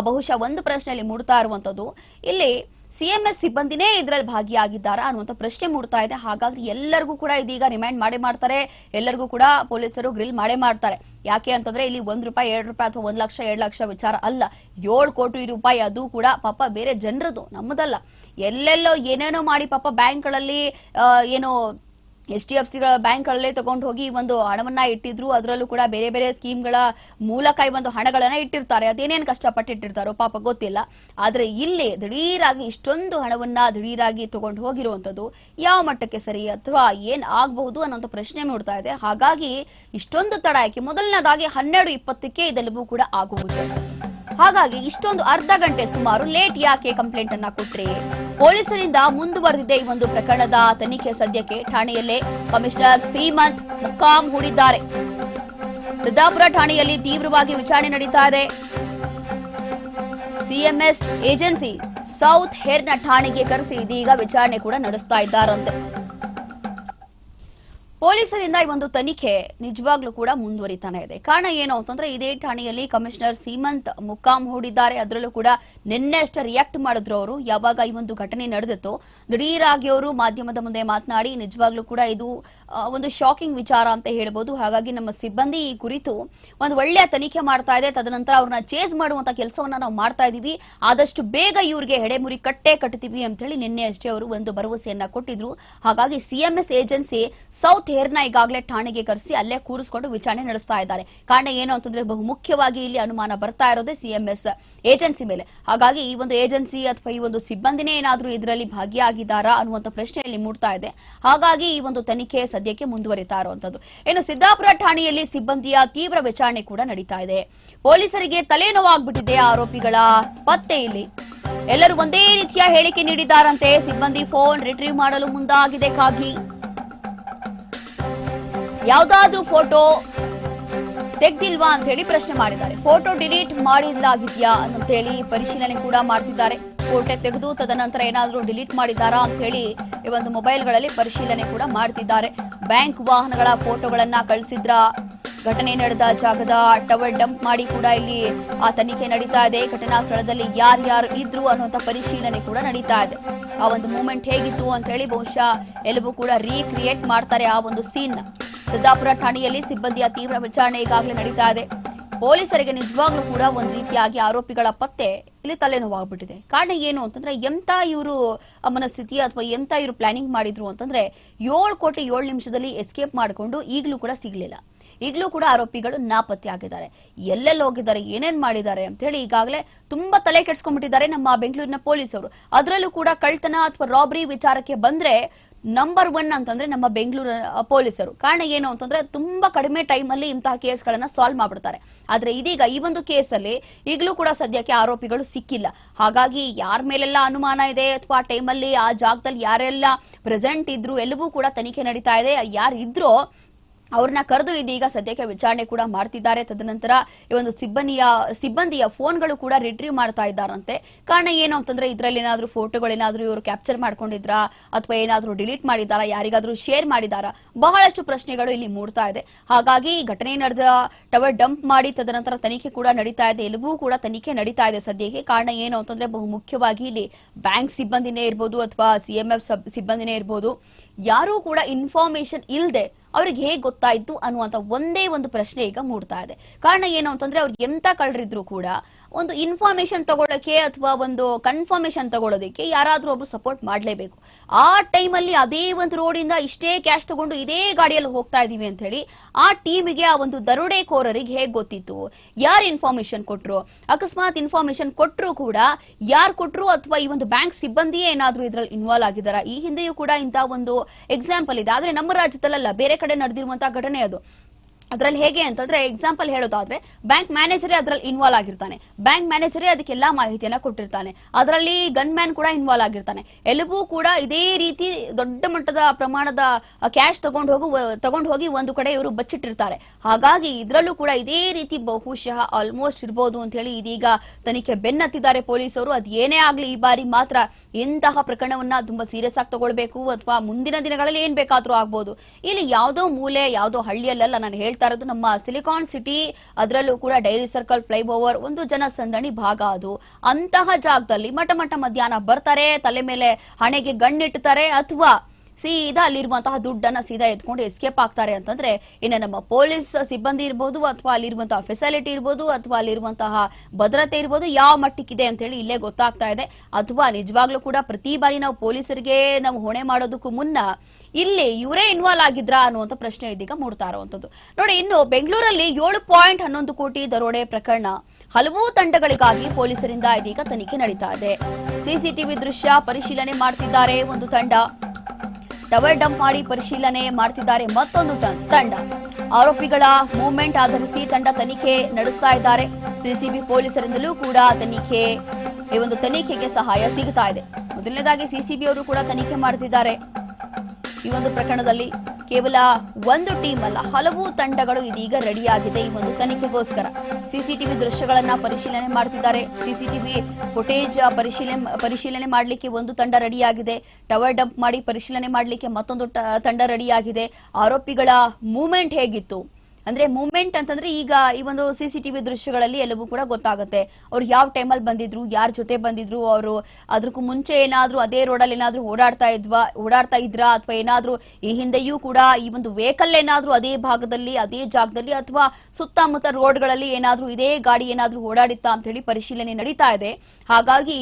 ಬಹುಶಃ ಒಂದು ಪ್ರಶ್ನೆಯಲ್ಲಿ ಮೂಡ್ತಾ ಇರುವಂತದ್ದು ಇಲ್ಲಿ ಸಿಎಂಎಸ್ ಸಿಬ್ಬಂದಿನೇ ಇದರಲ್ಲಿ ಭಾಗಿಯಾಗಿದ್ದಾರಾ ಅನ್ನುವಂಥ ಪ್ರಶ್ನೆ ಮೂಡ್ತಾ ಇದೆ. ಹಾಗಾಗಿ ಎಲ್ಲರಿಗೂ ಕೂಡ ಇದೀಗ ರಿಮೈಂಡ್ ಮಾಡೇ ಮಾಡ್ತಾರೆ. ಎಲ್ಲರಿಗೂ ಕೂಡ ಪೊಲೀಸರು ಗ್ರಿಲ್ ಮಾಡೇ ಮಾಡ್ತಾರೆ. ಯಾಕೆ ಅಂತಂದ್ರೆ ಇಲ್ಲಿ ಒಂದ್ ರೂಪಾಯಿ, ಎರಡು ರೂಪಾಯಿ ಅಥವಾ ಒಂದ್ ಲಕ್ಷ, ಎರಡು ಲಕ್ಷ ವಿಚಾರ ಅಲ್ಲ. ಏಳು ಕೋಟಿ ರೂಪಾಯಿ ಅದು ಕೂಡ ಪಾಪ ಬೇರೆ ಜನರದು, ನಮ್ಮದಲ್ಲ. ಎಲ್ಲೆಲ್ಲೋ ಏನೇನೋ ಮಾಡಿ ಪಾಪ ಬ್ಯಾಂಕ್ಗಳಲ್ಲಿ ಏನು ಏನೋ ಎಚ್ ಡಿ ಎಫ್ ಸಿಗಳ ಬ್ಯಾಂಕ್ಗಳಲ್ಲೇ ತಗೊಂಡು ಹೋಗಿ ಒಂದು ಹಣವನ್ನ ಇಟ್ಟಿದ್ರು. ಅದರಲ್ಲೂ ಕೂಡ ಬೇರೆ ಬೇರೆ ಸ್ಕೀಮ್ಗಳ ಮೂಲಕ ಈ ಒಂದು ಹಣಗಳನ್ನ ಇಟ್ಟಿರ್ತಾರೆ. ಅದೇನೇನು ಕಷ್ಟಪಟ್ಟಿಟ್ಟಿರ್ತಾರೋ ಪಾಪ ಗೊತ್ತಿಲ್ಲ. ಆದ್ರೆ ಇಲ್ಲಿ ದಿಢೀರಾಗಿ ಇಷ್ಟೊಂದು ಹಣವನ್ನ ದಿಢೀರಾಗಿ ತಗೊಂಡು ಹೋಗಿರುವಂಥದ್ದು ಯಾವ ಮಟ್ಟಕ್ಕೆ ಸರಿ ಅಥವಾ ಏನ್ ಆಗಬಹುದು ಅನ್ನೋಂಥ ಪ್ರಶ್ನೆ ಮೂಡ್ತಾ ಇದೆ. ಹಾಗಾಗಿ ಇಷ್ಟೊಂದು ತಡ ಯಾಕೆ ಮೊದಲನೇದಾಗಿ ಹನ್ನೆರಡು ಇಪ್ಪತ್ತಕ್ಕೆ ಇದೆಲ್ಲವೂ ಕೂಡ ಆಗುವುದು. ಹಾಗಾಗಿ ಇಷ್ಟೊಂದು ಅರ್ಧ ಗಂಟೆ ಸುಮಾರು ಲೇಟ್ ಯಾಕೆ ಕಂಪ್ಲೇಂಟ್ ಅನ್ನ ಕೊಟ್ರಿ? ಪೊಲೀಸರಿಂದ ಮುಂದುವರೆದಿದೆ ಈ ಒಂದು ಪ್ರಕರಣದ ತನಿಖೆ ಸದ್ಯಕ್ಕೆ ಠಾಣೆಯಲ್ಲೇ. ಕಮಿಷನರ್ ಸೀಮಂತ್ ಮುಕ್ಕಾಂ ಹೂಡಿದ್ದಾರೆ. ಸಿದ್ದಾಪುರ ಠಾಣೆಯಲ್ಲಿ ತೀವ್ರವಾಗಿ ವಿಚಾರಣೆ ನಡೀತಾ ಇದೆ. ಸಿಎಂಎಸ್ ಏಜೆನ್ಸಿ ಸೌತ್ ಹೇರ್ನ ಠಾಣೆಗೆ ಕರೆಸಿ ಇದೀಗ ವಿಚಾರಣೆ ಕೂಡ ನಡೆಸ್ತಾ ಇದ್ದಾರಂತೆ. ಪೊಲೀಸರಿಂದ ಈ ಒಂದು ತನಿಖೆ ನಿಜವಾಗ್ಲೂ ಕೂಡ ಮುಂದುವರಿತಾನೆ ಇದೆ. ಕಾರಣ ಏನು ಅಂತಂದ್ರೆ ಇದೇ ಠಾಣೆಯಲ್ಲಿ ಕಮಿಷನರ್ ಸೀಮಂತ್ ಮುಕ್ಕಾಂ ಹೂಡಿದ್ದಾರೆ. ಅದರಲ್ಲೂ ಕೂಡ ನಿನ್ನೆ ಅಷ್ಟೇ ರಿಯಾಕ್ಟ್ ಮಾಡಿದ್ರು ಅವರು. ಯಾವಾಗ ಈ ಒಂದು ಘಟನೆ ನಡೆದಿತ್ತು, ದಿಢೀರಾಗಿ ಅವರು ಮಾಧ್ಯಮದ ಮುಂದೆ ಮಾತನಾಡಿ ನಿಜವಾಗ್ಲೂ ಕೂಡ ಇದು ಒಂದು ಶಾಕಿಂಗ್ ವಿಚಾರ ಅಂತ ಹೇಳ್ಬೋದು. ಹಾಗಾಗಿ ನಮ್ಮ ಸಿಬ್ಬಂದಿ ಈ ಕುರಿತು ಒಂದು ಒಳ್ಳೆಯ ತನಿಖೆ ಮಾಡ್ತಾ ಇದೆ. ತದನಂತರ ಅವ್ರನ್ನ ಚೇಸ್ ಮಾಡುವಂತ ಕೆಲಸವನ್ನ ನಾವು ಮಾಡ್ತಾ ಇದೀವಿ ಆದಷ್ಟು ಬೇಗ ಇವ್ರಿಗೆ ಹೆಡೆಮುರಿ ಕಟ್ಟೆ ಕಟ್ತೀವಿ ಅಂತ ಹೇಳಿ ನಿನ್ನೆ ಅಷ್ಟೇ ಅವರು ಒಂದು ಭರವಸೆಯನ್ನ ಕೊಟ್ಟಿದ್ರು. ಹಾಗಾಗಿ ಸಿಎಂಎಸ್ ಏಜೆನ್ಸಿ ಸೌತ್ ಹೇರ್ನ ಈಗಾಗಲೇ ಠಾಣೆಗೆ ಕರೆಸಿ ಅಲ್ಲೇ ಕೂರಿಸಿಕೊಂಡು ವಿಚಾರಣೆ ನಡೆಸ್ತಾ ಇದ್ದಾರೆ. ಕಾರಣ ಏನು ಅಂತಂದ್ರೆ ಬಹು ಮುಖ್ಯವಾಗಿ ಇಲ್ಲಿ ಅನುಮಾನ ಬರ್ತಾ ಇರೋದೇ ಸಿಎಂಎಸ್ ಏಜೆನ್ಸಿ ಮೇಲೆ. ಹಾಗಾಗಿ ಈ ಒಂದು ಏಜೆನ್ಸಿ ಅಥವಾ ಈ ಒಂದು ಸಿಬ್ಬಂದಿನೇ ಏನಾದರೂ ಇದರಲ್ಲಿ ಭಾಗಿಯಾಗಿದ್ದಾರಾ ಅನ್ನುವಂಥ ಪ್ರಶ್ನೆಯಲ್ಲಿ ಮೂಡ್ತಾ ಇದೆ. ಹಾಗಾಗಿ ಈ ಒಂದು ತನಿಖೆ ಸದ್ಯಕ್ಕೆ ಮುಂದುವರಿತಾ ಇರುವಂತದ್ದು. ಇನ್ನು ಸಿದ್ದಾಪುರ ಠಾಣೆಯಲ್ಲಿ ಸಿಬ್ಬಂದಿಯ ತೀವ್ರ ವಿಚಾರಣೆ ಕೂಡ ನಡೀತಾ ಇದೆ. ಪೊಲೀಸರಿಗೆ ತಲೆನೋವಾಗ್ಬಿಟ್ಟಿದೆ ಆರೋಪಿಗಳ ಪತ್ತೆ ಇಲ್ಲಿ. ಎಲ್ಲರೂ ಒಂದೇ ರೀತಿಯ ಹೇಳಿಕೆ ನೀಡಿದ್ದಾರಂತೆ. ಸಿಬ್ಬಂದಿ ಫೋನ್ ರಿಟ್ರೀವ್ ಮಾಡಲು ಮುಂದಾಗಿದೆ ಖಾಗಿ ಯಾವ್ದಾದ್ರೂ ಫೋಟೋ ತೆಗ್ದಿಲ್ವಾ ಅಂತ ಹೇಳಿ ಪ್ರಶ್ನೆ ಮಾಡಿದ್ದಾರೆ. ಫೋಟೋ ಡಿಲೀಟ್ ಮಾಡಿದ್ದಾಗಿದ್ಯಾ ಅಂತ ಹೇಳಿ ಪರಿಶೀಲನೆ ಕೂಡ ಮಾಡ್ತಿದ್ದಾರೆ. ಫೋಟೋ ತೆಗೆದು ತದನಂತರ ಏನಾದರೂ ಡಿಲೀಟ್ ಮಾಡಿದ್ದಾರಾ ಅಂತ ಹೇಳಿ ಈ ಒಂದು ಮೊಬೈಲ್ಗಳಲ್ಲಿ ಪರಿಶೀಲನೆ ಕೂಡ ಮಾಡ್ತಿದ್ದಾರೆ. ಬ್ಯಾಂಕ್ ವಾಹನಗಳ ಫೋಟೋಗಳನ್ನ ಕಳಿಸಿದ್ರ, ಘಟನೆ ನಡೆದ ಜಾಗದ ಟವರ್ ಡಂಪ್ ಮಾಡಿ ಕೂಡ ಇಲ್ಲಿ ಆ ತನಿಖೆ ನಡೀತಾ ಇದೆ. ಘಟನಾ ಸ್ಥಳದಲ್ಲಿ ಯಾರ್ಯಾರು ಇದ್ರು ಅನ್ನುವಂಥ ಪರಿಶೀಲನೆ ಕೂಡ ನಡೀತಾ ಇದೆ. ಆ ಒಂದು ಮೂಮೆಂಟ್ ಹೇಗಿತ್ತು ಅಂತ ಹೇಳಿ ಬಹುಶಃ ಎಲ್ಲವೂ ಕೂಡ ರೀಕ್ರಿಯೇಟ್ ಮಾಡ್ತಾರೆ ಆ ಒಂದು ಸೀನ್ ಸಿದ್ದಾಪುರ ಠಾಣೆಯಲ್ಲಿ ಸಿಬ್ಬಂದಿಯ ತೀವ್ರ ವಿಚಾರಣೆ ಈಗಾಗಲೇ ನಡೀತಾ ಇದೆ. ಪೊಲೀಸರಿಗೆ ನಿಜವಾಗ್ಲೂ ಕೂಡ ಒಂದ್ ರೀತಿಯಾಗಿ ಆರೋಪಿಗಳ ಪತ್ತೆ ಇಲ್ಲಿ ತಲೆನೋವಾಗ್ಬಿಟ್ಟಿದೆ. ಕಾರಣ ಏನು ಅಂತಂದ್ರೆ, ಎಂತ ಇವರು ಮನಸ್ಥಿತಿ ಅಥವಾ ಎಂತ ಇವರು ಪ್ಲಾನಿಂಗ್ ಮಾಡಿದ್ರು ಅಂತಂದ್ರೆ, ಏಳು ಕೋಟಿ ಏಳು ನಿಮಿಷದಲ್ಲಿ ಎಸ್ಕೇಪ್ ಮಾಡಿಕೊಂಡು ಈಗಲೂ ಕೂಡ ಸಿಗ್ಲಿಲ್ಲ. ಈಗಲೂ ಕೂಡ ಆರೋಪಿಗಳು ನಾಪತ್ತೆ ಆಗಿದ್ದಾರೆ. ಎಲ್ಲೆಲ್ಲಿ ಹೋಗಿದ್ದಾರೆ, ಏನೇನ್ ಮಾಡಿದ್ದಾರೆ ಅಂತ ಹೇಳಿ ಈಗಾಗಲೇ ತುಂಬಾ ತಲೆ ಕೆಡ್ಸ್ಕೊಂಡ್ಬಿಟ್ಟಿದ್ದಾರೆ ನಮ್ಮ ಬೆಂಗಳೂರಿನ ಪೊಲೀಸರು. ಅದರಲ್ಲೂ ಕೂಡ ಕಳ್ತನ ಅಥವಾ ರಾಬರಿ ವಿಚಾರಕ್ಕೆ ಬಂದ್ರೆ ನಂಬರ್ ಒನ್ ಅಂತಂದ್ರೆ ನಮ್ಮ ಬೆಂಗಳೂರು ಪೊಲೀಸರು. ಕಾರಣ ಏನು ಅಂತಂದ್ರೆ ತುಂಬಾ ಕಡಿಮೆ ಟೈಮ್ ಅಲ್ಲಿ ಇಂತಹ ಕೇಸ್ಗಳನ್ನ ಸಾಲ್ವ್ ಮಾಡ್ಬಿಡ್ತಾರೆ. ಆದ್ರೆ ಇದೀಗ ಈ ಒಂದು ಕೇಸಲ್ಲಿ ಈಗಲೂ ಕೂಡ ಸದ್ಯಕ್ಕೆ ಆರೋಪಿಗಳು ಸಿಕ್ಕಿಲ್ಲ. ಹಾಗಾಗಿ ಯಾರ ಮೇಲೆಲ್ಲ ಅನುಮಾನ ಇದೆ ಅಥವಾ ಟೈಮಲ್ಲಿ ಆ ಜಾಗದಲ್ಲಿ ಯಾರೆಲ್ಲ ಪ್ರೆಸೆಂಟ್ ಇದ್ರು ಎಲ್ಲವೂ ಕೂಡ ತನಿಖೆ ನಡೀತಾ ಇದೆ. ಯಾರಿದ್ರೋ ಅವ್ರನ್ನ ಕರೆದು ಇದೀಗ ಸದ್ಯಕ್ಕೆ ವಿಚಾರಣೆ ಕೂಡ ಮಾಡ್ತಿದ್ದಾರೆ. ತದನಂತರ ಈ ಒಂದು ಸಿಬ್ಬಂದಿಯ ಸಿಬ್ಬಂದಿಯ ಫೋನ್ಗಳು ಕೂಡ ರಿಟ್ರೀವ್ ಮಾಡ್ತಾ ಇದ್ದಾರಂತೆ. ಕಾರಣ ಏನು ಅಂತಂದ್ರೆ ಇದರಲ್ಲಿ ಏನಾದ್ರೂ ಫೋಟೋಗಳೇನಾದ್ರೂ ಇವರು ಕ್ಯಾಪ್ಚರ್ ಮಾಡ್ಕೊಂಡಿದ್ರಾ? ಅಥವಾ ಏನಾದ್ರೂ ಡಿಲೀಟ್ ಮಾಡಿದಾರ ಯಾರಿಗಾದ್ರೂ ಶೇರ್ ಮಾಡಿದಾರಾ ಬಹಳಷ್ಟು ಪ್ರಶ್ನೆಗಳು ಇಲ್ಲಿ ಮೂಡ್ತಾ ಇದೆ. ಹಾಗಾಗಿ ಘಟನೆ ನಡೆದ ಟವರ್ ಡಂಪ್ ಮಾಡಿ ತದನಂತರ ತನಿಖೆ ಕೂಡ ನಡೀತಾ ಇದೆ. ಎಲ್ಲವೂ ಕೂಡ ತನಿಖೆ ನಡೀತಾ ಇದೆ ಸದ್ಯಕ್ಕೆ. ಕಾರಣ ಏನು ಅಂತಂದ್ರೆ ಬಹು ಮುಖ್ಯವಾಗಿ ಇಲ್ಲಿ ಬ್ಯಾಂಕ್ ಸಿಬ್ಬಂದಿನೇ ಇರ್ಬೋದು ಅಥವಾ ಸಿಎಂಎಫ್ ಸಿಬ್ಬಂದಿನೇ ಇರ್ಬೋದು. ಯಾರೂ ಕೂಡ ಇನ್ಫಾರ್ಮೇಶನ್ ಇಲ್ಲದೆ ಅವ್ರಿಗೆ ಹೇಗೆ ಗೊತ್ತಾಯ್ತು ಅನ್ನುವಂತ ಒಂದೇ ಒಂದು ಪ್ರಶ್ನೆ ಈಗ ಮೂಡ್ತಾ ಇದೆ. ಕಾರಣ ಏನು ಅಂತಂದ್ರೆ ಅವ್ರಿಗೆ ಎಂತ ಕಳ್ಳರಿದ್ರು ಕೂಡ ಒಂದು ಇನ್ಫಾರ್ಮೇಶನ್ ತಗೊಳ್ಳೋಕೆ ಅಥವಾ ಒಂದು ಕನ್ಫರ್ಮೇಶನ್ ತಗೊಳ್ಳೋದಕ್ಕೆ ಯಾರಾದರೂ ಒಬ್ರು ಸಪೋರ್ಟ್ ಮಾಡಲೇಬೇಕು. ಆ ಟೈಮಲ್ಲಿ ಅದೇ ಒಂದು ರೋಡಿಂದ ಇಷ್ಟೇ ಕ್ಯಾಶ್ ತಗೊಂಡು ಇದೇ ಗಾಡಿಯಲ್ಲಿ ಹೋಗ್ತಾ ಇದೀವಿ ಅಂತ ಹೇಳಿ ಆ ಟೀಮಿಗೆ ಆ ಒಂದು ದರೋಡೆಕೋರರಿಗೆ ಹೇಗೆ ಗೊತ್ತಿತ್ತು? ಯಾರು ಇನ್ಫಾರ್ಮೇಶನ್ ಕೊಟ್ರು? ಅಕಸ್ಮಾತ್ ಇನ್ಫಾರ್ಮೇಶನ್ ಕೊಟ್ಟರು ಕೂಡ ಯಾರು ಕೊಟ್ರು ಅಥವಾ ಈ ಒಂದು ಬ್ಯಾಂಕ್ ಸಿಬ್ಬಂದಿಯೇ ಏನಾದ್ರೂ ಇದ್ರಲ್ಲಿ ಇನ್ವಾಲ್ವ್ ಆಗಿದಾರ ಈ ಹಿಂದೆಯೂ ಕೂಡ ಇಂತಹ ಒಂದು ಎಕ್ಸಾಂಪಲ್ ಇದೆ. ಆದರೆ ನಮ್ಮ ರಾಜ್ಯದಲ್ಲ ಬೇರೆ ಕಡೆ ನಡೆದಿರುವಂತಹ ಘಟನೆ ಅದು. ಅದ್ರಲ್ಲಿ ಹೇಗೆ ಅಂತಂದ್ರೆ ಎಕ್ಸಾಂಪಲ್ ಹೇಳೋದಾದ್ರೆ ಬ್ಯಾಂಕ್ ಮ್ಯಾನೇಜರೇ ಅದರಲ್ಲಿ ಇನ್ವಾಲ್ವ್ ಆಗಿರ್ತಾನೆ. ಬ್ಯಾಂಕ್ ಮ್ಯಾನೇಜರೇ ಅದಕ್ಕೆಲ್ಲ ಮಾಹಿತಿಯನ್ನ ಕೊಟ್ಟಿರ್ತಾನೆ. ಅದರಲ್ಲಿ ಗನ್ ಮ್ಯಾನ್ ಕೂಡ ಇನ್ವಾಲ್ವ್ ಆಗಿರ್ತಾನೆ. ಎಲ್ಲವೂ ಕೂಡ ಇದೇ ರೀತಿ ದೊಡ್ಡ ಮಟ್ಟದ ಪ್ರಮಾಣದ ಕ್ಯಾಶ್ ತಗೊಂಡು ಹೋಗು ತಗೊಂಡು ಹೋಗಿ ಒಂದು ಕಡೆ ಇವರು ಬಚ್ಚಿಟ್ಟಿರ್ತಾರೆ. ಹಾಗಾಗಿ ಇದರಲ್ಲೂ ಕೂಡ ಇದೇ ರೀತಿ ಬಹುಶಃ ಆಲ್ಮೋಸ್ಟ್ ಇರ್ಬೋದು ಅಂತ ಹೇಳಿ ಇದೀಗ ತನಿಖೆ ಬೆನ್ನತ್ತಿದ್ದಾರೆ ಪೊಲೀಸರು. ಅದ್ ಏನೇ ಆಗ್ಲಿ ಈ ಬಾರಿ ಮಾತ್ರ ಇಂತಹ ಪ್ರಕರಣವನ್ನ ತುಂಬಾ ಸೀರಿಯಸ್ ಆಗಿ ತಗೊಳ್ಬೇಕು ಅಥವಾ ಮುಂದಿನ ದಿನಗಳಲ್ಲಿ ಏನ್ ಬೇಕಾದ್ರೂ ಆಗ್ಬೋದು. ಇಲ್ಲಿ ಯಾವುದೋ ಮೂಲೆ, ಯಾವುದೋ ಹಳ್ಳಿಯಲ್ಲೆಲ್ಲ ನಾನು ಹೇಳ್ತಾ ಇರೋದು ನಮ್ಮ ಸಿಲಿಕಾನ್ ಸಿಟಿ ಅದರಲ್ಲೂ ಕೂಡ ಡೈರಿ ಸರ್ಕಲ್ ಫ್ಲೈಓವರ್ ಒಂದು ಜನಸಂದಣಿ ಭಾಗ ಅದು. ಅಂತಹ ಜಾಗದಲ್ಲಿ ಮಠ ಮಠ ಮಧ್ಯಾಹ್ನ ಬರ್ತಾರೆ, ತಲೆ ಮೇಲೆ ಹಣೆಗೆ ಗಣ್ಣಿಡ್ತಾರೆ ಅಥವಾ ಸೀದಾ ಅಲ್ಲಿರುವಂತಹ ದುಡ್ಡನ್ನ ಸೀದಾ ಎತ್ಕೊಂಡು ಎಸ್ಕೇಪ್ ಆಗ್ತಾರೆ ಅಂತಂದ್ರೆ ಇನ್ನು ನಮ್ಮ ಪೊಲೀಸ್ ಸಿಬ್ಬಂದಿ ಇರ್ಬೋದು ಅಥವಾ ಅಲ್ಲಿರುವಂತಹ ಫೆಸಿಲಿಟಿ ಇರ್ಬೋದು ಅಥವಾ ಅಲ್ಲಿರುವಂತಹ ಭದ್ರತೆ ಇರ್ಬೋದು ಯಾವ ಮಟ್ಟಕ್ಕಿದೆ ಅಂತ ಹೇಳಿ ಇಲ್ಲೇ ಗೊತ್ತಾಗ್ತಾ ಇದೆ. ಅಥವಾ ನಿಜವಾಗ್ಲೂ ಕೂಡ ಪ್ರತಿ ಬಾರಿ ನಾವು ಪೊಲೀಸರಿಗೆ ನಾವು ಹೊಣೆ ಮಾಡೋದಕ್ಕೂ ಮುನ್ನ ಇಲ್ಲಿ ಇವರೇ ಇನ್ವಾಲ್ವ್ ಆಗಿದ್ರಾ ಅನ್ನುವಂಥ ಪ್ರಶ್ನೆ ಇದೀಗ ಮೂಡ್ತಾ ಇರುವಂತದ್ದು. ನೋಡಿ, ಇನ್ನು ಬೆಂಗಳೂರಲ್ಲಿ ಏಳು ಪಾಯಿಂಟ್ ಹನ್ನೊಂದು ಕೋಟಿ ದರೋಡೆ ಪ್ರಕರಣ. ಹಲವು ತಂಡಗಳಿಗಾಗಿ ಪೊಲೀಸರಿಂದ ಇದೀಗ ತನಿಖೆ ನಡೀತಾ ಇದೆ. ಸಿಸಿಟಿವಿ ದೃಶ್ಯ ಪರಿಶೀಲನೆ ಮಾಡ್ತಿದ್ದಾರೆ ಒಂದು ತಂಡ. ಟವರ್ ಡಂಪ್ ಮಾಡಿ ಪರಿಶೀಲನೆ ಮಾಡ್ತಿದ್ದಾರೆ ಮತ್ತೊಂದು ತಂಡ. ಆರೋಪಿಗಳ ಮೂವ್ಮೆಂಟ್ ಆಧರಿಸಿ ತಂಡ ತನಿಖೆ ನಡೆಸ್ತಾ ಇದ್ದಾರೆ. ಸಿಸಿಬಿ ಪೊಲೀಸರಿಂದಲೂ ಕೂಡ ತನಿಖೆ, ಈ ಒಂದು ತನಿಖೆಗೆ ಸಹಾಯ ಸಿಗ್ತಾ ಇದೆ. ಮೊದಲನೇದಾಗಿ ಸಿಸಿಬಿ ಅವರು ಕೂಡ ತನಿಖೆ ಮಾಡ್ತಿದ್ದಾರೆ. ಈ ಒಂದು ಪ್ರಕರಣದಲ್ಲಿ ಕೇವಲ ಒಂದು ಟೀಮ್ ಅಲ್ಲ, ಹಲವು ತಂಡಗಳು ಇದೀಗ ರೆಡಿಯಾಗಿದೆ ಈ ಒಂದು ತನಿಖೆಗೋಸ್ಕರ. ಸಿಸಿಟಿವಿ ದೃಶ್ಯಗಳನ್ನ ಪರಿಶೀಲನೆ ಮಾಡ್ತಿದ್ದಾರೆ. ಸಿಸಿಟಿವಿ ಫುಟೇಜ್ ಪರಿಶೀಲನೆ ಪರಿಶೀಲನೆ ಮಾಡಲಿಕ್ಕೆ ಒಂದು ತಂಡ ರೆಡಿಯಾಗಿದೆ. ಟವರ್ ಡಂಪ್ ಮಾಡಿ ಪರಿಶೀಲನೆ ಮಾಡಲಿಕ್ಕೆ ಮತ್ತೊಂದು ತಂಡ ರೆಡಿಯಾಗಿದೆ. ಆರೋಪಿಗಳ ಮೂವ್ಮೆಂಟ್ ಹೇಗಿತ್ತು? ಅಂದ್ರೆ ಮೂವ್ಮೆಂಟ್ ಅಂತಂದ್ರೆ ಈಗ ಈ ಒಂದು ಸಿಸಿಟಿವಿ ದೃಶ್ಯಗಳಲ್ಲಿ ಎಲ್ಲವೂ ಕೂಡ ಗೊತ್ತಾಗುತ್ತೆ. ಅವ್ರು ಯಾವ ಟೈಮಲ್ಲಿ ಬಂದಿದ್ರು, ಯಾರ ಜೊತೆ ಬಂದಿದ್ರು, ಅವರು ಅದಕ್ಕೂ ಮುಂಚೆ ಏನಾದ್ರು ಅದೇ ರೋಡಲ್ಲಿ ಏನಾದ್ರು ಓಡಾಡ್ತಾ ಇದ್ವಾ, ಓಡಾಡ್ತಾ ಇದ್ರಾ ಅಥವಾ ಏನಾದ್ರೂ ಈ ಹಿಂದೆಯೂ ಕೂಡ ಈ ಒಂದು ವೆಹಿಕಲ್ ಏನಾದ್ರೂ ಅದೇ ಭಾಗದಲ್ಲಿ, ಅದೇ ಜಾಗದಲ್ಲಿ ಅಥವಾ ಸುತ್ತಮುತ್ತ ರೋಡ್ಗಳಲ್ಲಿ ಏನಾದ್ರೂ ಇದೇ ಗಾಡಿ ಏನಾದ್ರೂ ಓಡಾಡಿತ್ತಾ ಅಂತ ಹೇಳಿ ಪರಿಶೀಲನೆ ನಡೀತಾ ಇದೆ. ಹಾಗಾಗಿ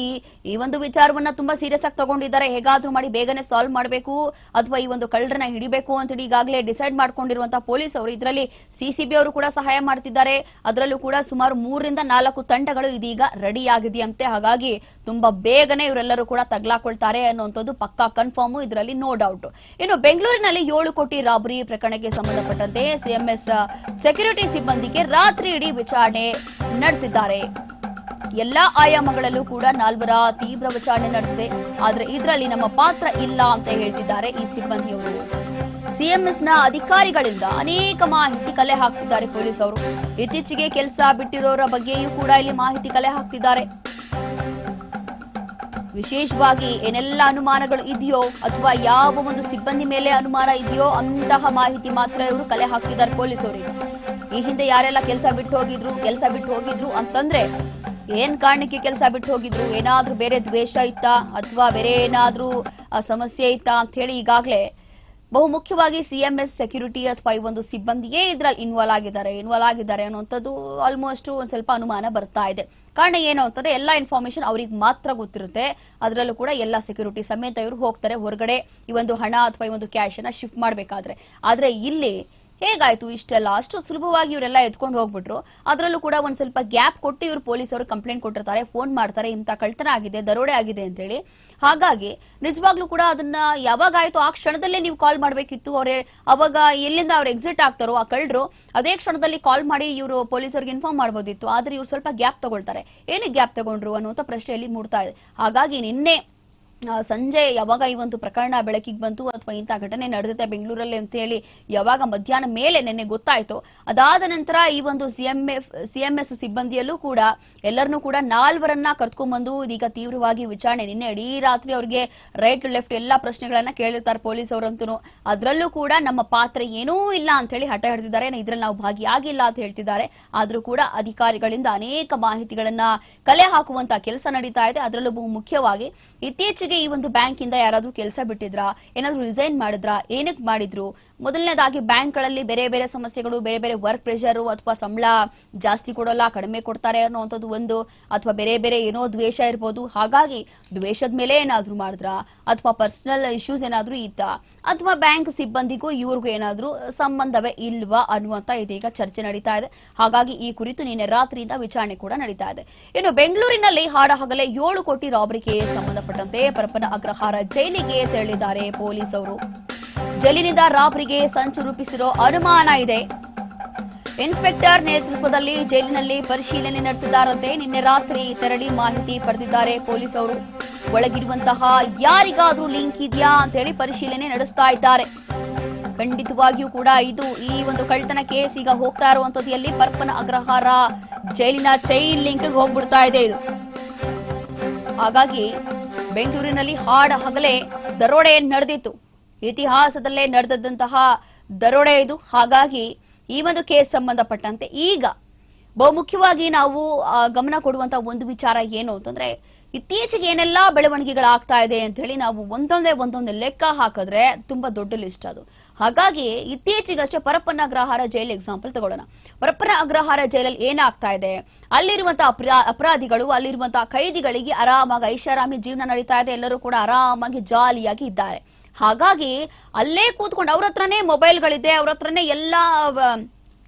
ಈ ಒಂದು ವಿಚಾರವನ್ನ ತುಂಬಾ ಸೀರಿಯಸ್ ಆಗಿ ತಗೊಂಡಿದ್ದಾರೆ. ಹೇಗಾದ್ರೂ ಮಾಡಿ ಬೇಗನೆ ಸಾಲ್ವ್ ಮಾಡಬೇಕು ಅಥವಾ ಈ ಒಂದು ಕಳ್ಳರನ್ನ ಹಿಡಿಬೇಕು ಅಂತ ಹೇಳಿ ಈಗಾಗಲೇ ಡಿಸೈಡ್ ಮಾಡ್ಕೊಂಡಿರುವಂತಹ ಪೊಲೀಸ್ ಅವರು ಇದರಲ್ಲಿ ಸಿಸಿಬಿ ಅವರು ಕೂಡ ಸಹಾಯ ಮಾಡ್ತಿದ್ದಾರೆ. ಅದರಲ್ಲೂ ಕೂಡ ಸುಮಾರು ಮೂರರಿಂದ ನಾಲ್ಕು ತಂಡಗಳು ಇದೀಗ ರೆಡಿ ಆಗಿದೆಯಂತೆ ಹಾಗಾಗಿ ತುಂಬಾ ಬೇಗನೆ ಇವರೆಲ್ಲರೂ ಕೂಡ ತಗ್ಲಾಕೊಳ್ತಾರೆ ಅನ್ನುವಂಥದ್ದು ಪಕ್ಕಾ ಕನ್ಫರ್ಮ್ ಇದರಲ್ಲಿ ನೋ ಡೌಟ್ ಇನ್ನು ಬೆಂಗಳೂರಿನಲ್ಲಿ ಏಳು ಕೋಟಿ ರಾಬರಿ ಪ್ರಕರಣಕ್ಕೆ ಸಂಬಂಧಪಟ್ಟಂತೆ ಸಿಎಂಎಸ್ ಸೆಕ್ಯೂರಿಟಿ ಸಿಬ್ಬಂದಿಗೆ ರಾತ್ರಿ ಇಡೀ ವಿಚಾರಣೆ ನಡೆಸಿದ್ದಾರೆ. ಎಲ್ಲಾ ಆಯಾಮಗಳಲ್ಲೂ ಕೂಡ ನಾಲ್ವರ ತೀವ್ರ ವಿಚಾರಣೆ ನಡೆಸಿದೆ ಆದ್ರೆ ಇದರಲ್ಲಿ ನಮ್ಮ ಪಾತ್ರ ಇಲ್ಲ ಅಂತ ಹೇಳ್ತಿದ್ದಾರೆ ಈ ಸಿಬ್ಬಂದಿಯವರು. ಸಿಎಂಎಸ್ನ ಅಧಿಕಾರಿಗಳಿಂದ ಅನೇಕ ಮಾಹಿತಿ ಕಲೆ ಹಾಕ್ತಿದ್ದಾರೆ ಪೊಲೀಸ್ ಅವರು ಇತ್ತೀಚೆಗೆ ಕೆಲಸ ಬಿಟ್ಟಿರೋರ ಬಗ್ಗೆಯೂ ಕೂಡ ಇಲ್ಲಿ ಮಾಹಿತಿ ಕಲೆ ಹಾಕ್ತಿದ್ದಾರೆ. ವಿಶೇಷವಾಗಿ ಏನೆಲ್ಲ ಅನುಮಾನಗಳು ಇದೆಯೋ ಅಥವಾ ಯಾವ ಒಂದು ಸಿಬ್ಬಂದಿ ಮೇಲೆ ಅನುಮಾನ ಇದೆಯೋ ಅಂತಹ ಮಾಹಿತಿ ಮಾತ್ರ ಇವರು ಕಲೆ ಹಾಕ್ತಿದ್ದಾರೆ ಪೊಲೀಸರಿಗೆ ಈ ಹಿಂದೆ ಯಾರೆಲ್ಲ ಕೆಲಸ ಬಿಟ್ಟು ಹೋಗಿದ್ರು, ಕೆಲಸ ಬಿಟ್ಟು ಹೋಗಿದ್ರು ಅಂತಂದ್ರೆ ಏನ್ ಕಾರಣಕ್ಕೆ ಕೆಲಸ ಬಿಟ್ಟು ಹೋಗಿದ್ರು, ಏನಾದ್ರೂ ಬೇರೆ ದ್ವೇಷ ಇತ್ತಾ ಅಥವಾ ಬೇರೆ ಏನಾದ್ರೂ ಸಮಸ್ಯೆ ಇತ್ತಾ ಅಂತ ಹೇಳಿ ಈಗಾಗಲೇ ಬಹುಮುಖ್ಯವಾಗಿ ಸಿಎಂಎಸ್ ಸೆಕ್ಯೂರಿಟಿ ಅಥವಾ ಈ ಒಂದು ಸಿಬ್ಬಂದಿಯೇ ಇದ್ರಲ್ಲಿ ಇನ್ವಾಲ್ವ್ ಆಗಿದ್ದಾರೆ. ಇನ್ವಾಲ್ವ್ ಆಗಿದ್ದಾರೆ ಅನ್ನುವಂಥದ್ದು ಆಲ್ಮೋಸ್ಟ್ ಒಂದು ಸ್ವಲ್ಪ ಅನುಮಾನ ಬರ್ತಾ ಇದೆ. ಕಾರಣ ಏನು ಅಂತಂದ್ರೆ ಎಲ್ಲ ಇನ್ಫಾರ್ಮೇಶನ್ ಅವ್ರಿಗೆ ಮಾತ್ರ ಗೊತ್ತಿರುತ್ತೆ. ಅದರಲ್ಲೂ ಕೂಡ ಎಲ್ಲ ಸೆಕ್ಯೂರಿಟಿ ಸಮೇತ ಇವರು ಹೋಗ್ತಾರೆ. ಹೊರಗಡೆ ಈ ಒಂದು ಹಣ ಅಥವಾ ಈ ಒಂದು ಕ್ಯಾಶ್ ಅನ್ನ ಶಿಫ್ಟ್ ಮಾಡಬೇಕಾದ್ರೆ. ಆದರೆ ಇಲ್ಲಿ ಹೇಗಾಯ್ತು ಇಷ್ಟೆಲ್ಲ? ಅಷ್ಟು ಸುಲಭವಾಗಿ ಇವರೆಲ್ಲ ಎತ್ಕೊಂಡು ಹೋಗ್ಬಿಟ್ರು. ಅದರಲ್ಲೂ ಕೂಡ ಒಂದ್ ಸ್ವಲ್ಪ ಗ್ಯಾಪ್ ಕೊಟ್ಟು ಇವರು ಪೊಲೀಸರು ಕಂಪ್ಲೇಂಟ್ ಕೊಟ್ಟಿರ್ತಾರೆ. ಫೋನ್ ಮಾಡ್ತಾರೆ, ಇಂಥ ಕಳ್ತನ ಆಗಿದೆ, ದರೋಡೆ ಆಗಿದೆ ಅಂತೇಳಿ. ಹಾಗಾಗಿ, ನಿಜವಾಗ್ಲೂ ಕೂಡ ಅದನ್ನ ಯಾವಾಗ ಆಯ್ತು ಆ ಕ್ಷಣದಲ್ಲೇ ನೀವು ಕಾಲ್ ಮಾಡಬೇಕಿತ್ತು. ಅವರೇ, ಅವಾಗ ಎಲ್ಲಿಂದ ಅವ್ರು ಎಕ್ಸಿಟ್ ಆಗ್ತಾರೋ ಆ ಕಳ್ಳರು, ಅದೇ ಕ್ಷಣದಲ್ಲಿ ಕಾಲ್ ಮಾಡಿ ಇವರು ಪೊಲೀಸರಿಗೆ ಇನ್ಫಾರ್ಮ್ ಮಾಡ್ಬೋದಿತ್ತು. ಆದ್ರೆ ಇವ್ರು ಸ್ವಲ್ಪ ಗ್ಯಾಪ್ ತಗೊಳ್ತಾರೆ. ಏನು ಗ್ಯಾಪ್ ತಗೊಂಡ್ರು ಅನ್ನುವಂಥ ಪ್ರಶ್ನೆಯಲ್ಲಿ ಮೂಡ್ತಾ ಇದೆ. ಹಾಗಾಗಿ ನಿನ್ನೆ ಸಂಜೆ ಯಾವಾಗ ಈ ಒಂದು ಪ್ರಕರಣ ಬೆಳಕಿಗೆ ಬಂತು ಅಥವಾ ಇಂಥ ಘಟನೆ ನಡೆದಿದೆ ಬೆಂಗಳೂರಲ್ಲಿ ಅಂತ ಹೇಳಿ ಯಾವಾಗ ಮಧ್ಯಾಹ್ನ ಮೇಲೆ ನಿನ್ನೆ ಗೊತ್ತಾಯ್ತು. ಅದಾದ ನಂತರ ಈ ಒಂದು ಸಿಎಂಎಫ್ ಸಿಎಂಎಸ್ ಸಿಬ್ಬಂದಿಯಲ್ಲೂ ಕೂಡ ಎಲ್ಲರನ್ನೂ ಕೂಡ ನಾಲ್ವರನ್ನ ಕರ್ತ್ಕೊಂಡ್ಬಂದು ಇದೀಗ ತೀವ್ರವಾಗಿ ವಿಚಾರಣೆ. ನಿನ್ನೆ ಇಡೀ ರಾತ್ರಿ ಅವ್ರಿಗೆ ರೈಟ್ ಲೆಫ್ಟ್ ಎಲ್ಲಾ ಪ್ರಶ್ನೆಗಳನ್ನ ಕೇಳಿರ್ತಾರೆ ಪೊಲೀಸ್ ಅವರಂತೂ ಅದರಲ್ಲೂ ಕೂಡ ನಮ್ಮ ಪಾತ್ರ ಏನೂ ಇಲ್ಲ ಅಂತ ಹೇಳಿ ಹಠ ಹಿಡಿದಿದ್ದಾರೆ. ಇದ್ರಲ್ಲಿ ನಾವು ಭಾಗಿಯಾಗಿಲ್ಲ ಅಂತ ಹೇಳ್ತಿದ್ದಾರೆ. ಆದರೂ ಕೂಡ ಅಧಿಕಾರಿಗಳಿಂದ ಅನೇಕ ಮಾಹಿತಿಗಳನ್ನ ಕಲೆ ಹಾಕುವಂತ ಕೆಲಸ ನಡೀತಾ ಇದೆ. ಅದರಲ್ಲೂ ಬಹು ಮುಖ್ಯವಾಗಿ ಇತ್ತೀಚೆಗೆ ಈ ಒಂದು ಬ್ಯಾಂಕ್ ಇಂದ ಯಾರಾದ್ರೂ ಕೆಲಸ ಬಿಟ್ಟಿದ್ರಾ? ಏನಾದ್ರೂ ರಿಸೈನ್ ಮಾಡಿದ್ರಾ? ಏನಕ್ಕೆ ಮಾಡಿದ್ರು? ಮೊದಲನೇದಾಗಿ ಬ್ಯಾಂಕ್ಗಳಲ್ಲಿ ಬೇರೆ ಬೇರೆ ಸಮಸ್ಯೆಗಳು, ಬೇರೆ ಬೇರೆ ವರ್ಕ್ ಪ್ರೆಷರ್ ಅಥವಾ ಸಂಬಳ ಜಾಸ್ತಿ ಕೊಡೋಲ್ಲ, ಕಡಿಮೆ ಕೊಡ್ತಾರೆ ಅನ್ನೋವಂಥದ್ದು ಒಂದು ಅಥವಾ ಬೇರೆ ಬೇರೆ ಏನೋ ದ್ವೇಷ ಇರ್ಬೋದು. ಹಾಗಾಗಿ ದ್ವೇಷದ ಮೇಲೆ ಏನಾದ್ರೂ ಮಾಡಿದ್ರಾ? ಅಥವಾ ಪರ್ಸನಲ್ ಇಶ್ಯೂಸ್ ಏನಾದ್ರೂ ಇತ್ತ? ಅಥವಾ ಬ್ಯಾಂಕ್ ಸಿಬ್ಬಂದಿಗೂ ಇವ್ರಿಗೂ ಏನಾದ್ರೂ ಸಂಬಂಧವೇ ಇಲ್ವಾ ಅನ್ನುವಂತ ಇದೀಗ ಚರ್ಚೆ ನಡೀತಾ ಇದೆ. ಹಾಗಾಗಿ ಈ ಕುರಿತು ನಿನ್ನೆ ರಾತ್ರಿಯಿಂದ ವಿಚಾರಣೆ ಕೂಡ ನಡೀತಾ ಇದೆ. ಇನ್ನು ಬೆಂಗಳೂರಿನಲ್ಲಿ ಹಾಡ ಹಗಲೇ ಏಳು ಕೋಟಿ ರಾಬರಿಗೆ ಸಂಬಂಧಪಟ್ಟಂತೆ ಪರಪ್ಪನ ಅಗ್ರಹಾರ ಜೈಲಿಗೆ ತೆರಳಿದ್ದಾರೆ ಪೊಲೀಸರು. ಜೈಲಿನಿಂದ ರಾಬರಿಗೆ ಸಂಚು ರೂಪಿಸಿರೋ ಅನುಮಾನ ಇದೆ. ಇನ್ಸ್ಪೆಕ್ಟರ್ ನೇತೃತ್ವದಲ್ಲಿ ಜೈಲಿನಲ್ಲಿ ಪರಿಶೀಲನೆ ನಡೆಸಿದ್ದಾರಂತೆ ನಿನ್ನೆ ರಾತ್ರಿ ತೆರಳಿ ಮಾಹಿತಿ ಪಡೆದಿದ್ದಾರೆ ಪೊಲೀಸರು. ಒಳಗಿರುವಂತಹ ಯಾರಿಗಾದ್ರೂ ಲಿಂಕ್ ಇದೆಯಾ ಅಂತ ಹೇಳಿ ಪರಿಶೀಲನೆ ನಡೆಸ್ತಾ ಇದ್ದಾರೆ. ಖಂಡಿತವಾಗಿಯೂ ಕೂಡ ಇದು ಈ ಒಂದು ಕಳ್ತನ ಕೇಸ್ ಈಗ ಹೋಗ್ತಾ ಇರುವಂತದ್ದು ಎಲ್ಲಿ ಪರ್ಪನ ಅಗ್ರಹಾರ ಜೈಲಿನ ಚೈನ್ ಲಿಂಕ್ ಹೋಗ್ಬಿಡ್ತಾ ಇದೆ ಇದು. ಹಾಗಾಗಿ ಬೆಂಗಳೂರಿನಲ್ಲಿ ಹಾಡ ಹಗಲೇ ದರೋಡೆ ನಡೆದಿತ್ತು. ಇತಿಹಾಸದಲ್ಲೇ ನಡೆದಂತಹ ದರೋಡೆ ಇದು. ಹಾಗಾಗಿ ಈ ಒಂದು ಕೇಸ್ ಸಂಬಂಧಪಟ್ಟಂತೆ ಈಗ ಬಹುಮುಖ್ಯವಾಗಿ ನಾವು ಗಮನ ಕೊಡುವಂತಹ ಒಂದು ವಿಚಾರ ಏನು ಅಂತಂದ್ರೆ, ಇತ್ತೀಚೆಗೆ ಏನೆಲ್ಲಾ ಬೆಳವಣಿಗೆಗಳಾಗ್ತಾ ಇದೆ ಅಂತ ಹೇಳಿ ನಾವು ಒಂದೊಂದೇ ಒಂದೊಂದೇ ಲೆಕ್ಕ ಹಾಕಿದ್ರೆ ತುಂಬಾ ದೊಡ್ಡ ಲಿಸ್ಟ್ ಅದು. ಹಾಗಾಗಿ ಇತ್ತೀಚೆಗಷ್ಟೇ ಪರಪ್ಪನ ಅಗ್ರಹಾರ ಜೈಲ್ ಎಕ್ಸಾಂಪಲ್ ತಗೊಳ್ಳೋಣ. ಪರಪ್ಪನ ಅಗ್ರಹಾರ ಜೈಲಲ್ಲಿ ಏನಾಗ್ತಾ ಇದೆ? ಅಲ್ಲಿರುವಂತಹ ಅಪರಾ- ಅಪರಾಧಿಗಳು, ಅಲ್ಲಿರುವಂತಹ ಕೈದಿಗಳಿಗೆ ಆರಾಮಾಗಿ ಐಷಾರಾಮಿ ಜೀವನ ನಡೀತಾ ಇದೆ. ಎಲ್ಲರೂ ಕೂಡ ಆರಾಮಾಗಿ ಜಾಲಿಯಾಗಿ ಇದ್ದಾರೆ. ಹಾಗಾಗಿ ಅಲ್ಲೇ ಕೂತ್ಕೊಂಡು ಅವ್ರ ಹತ್ರನೇ ಮೊಬೈಲ್ಗಳಿದೆ, ಅವ್ರ ಹತ್ರನೇ ಎಲ್ಲಾ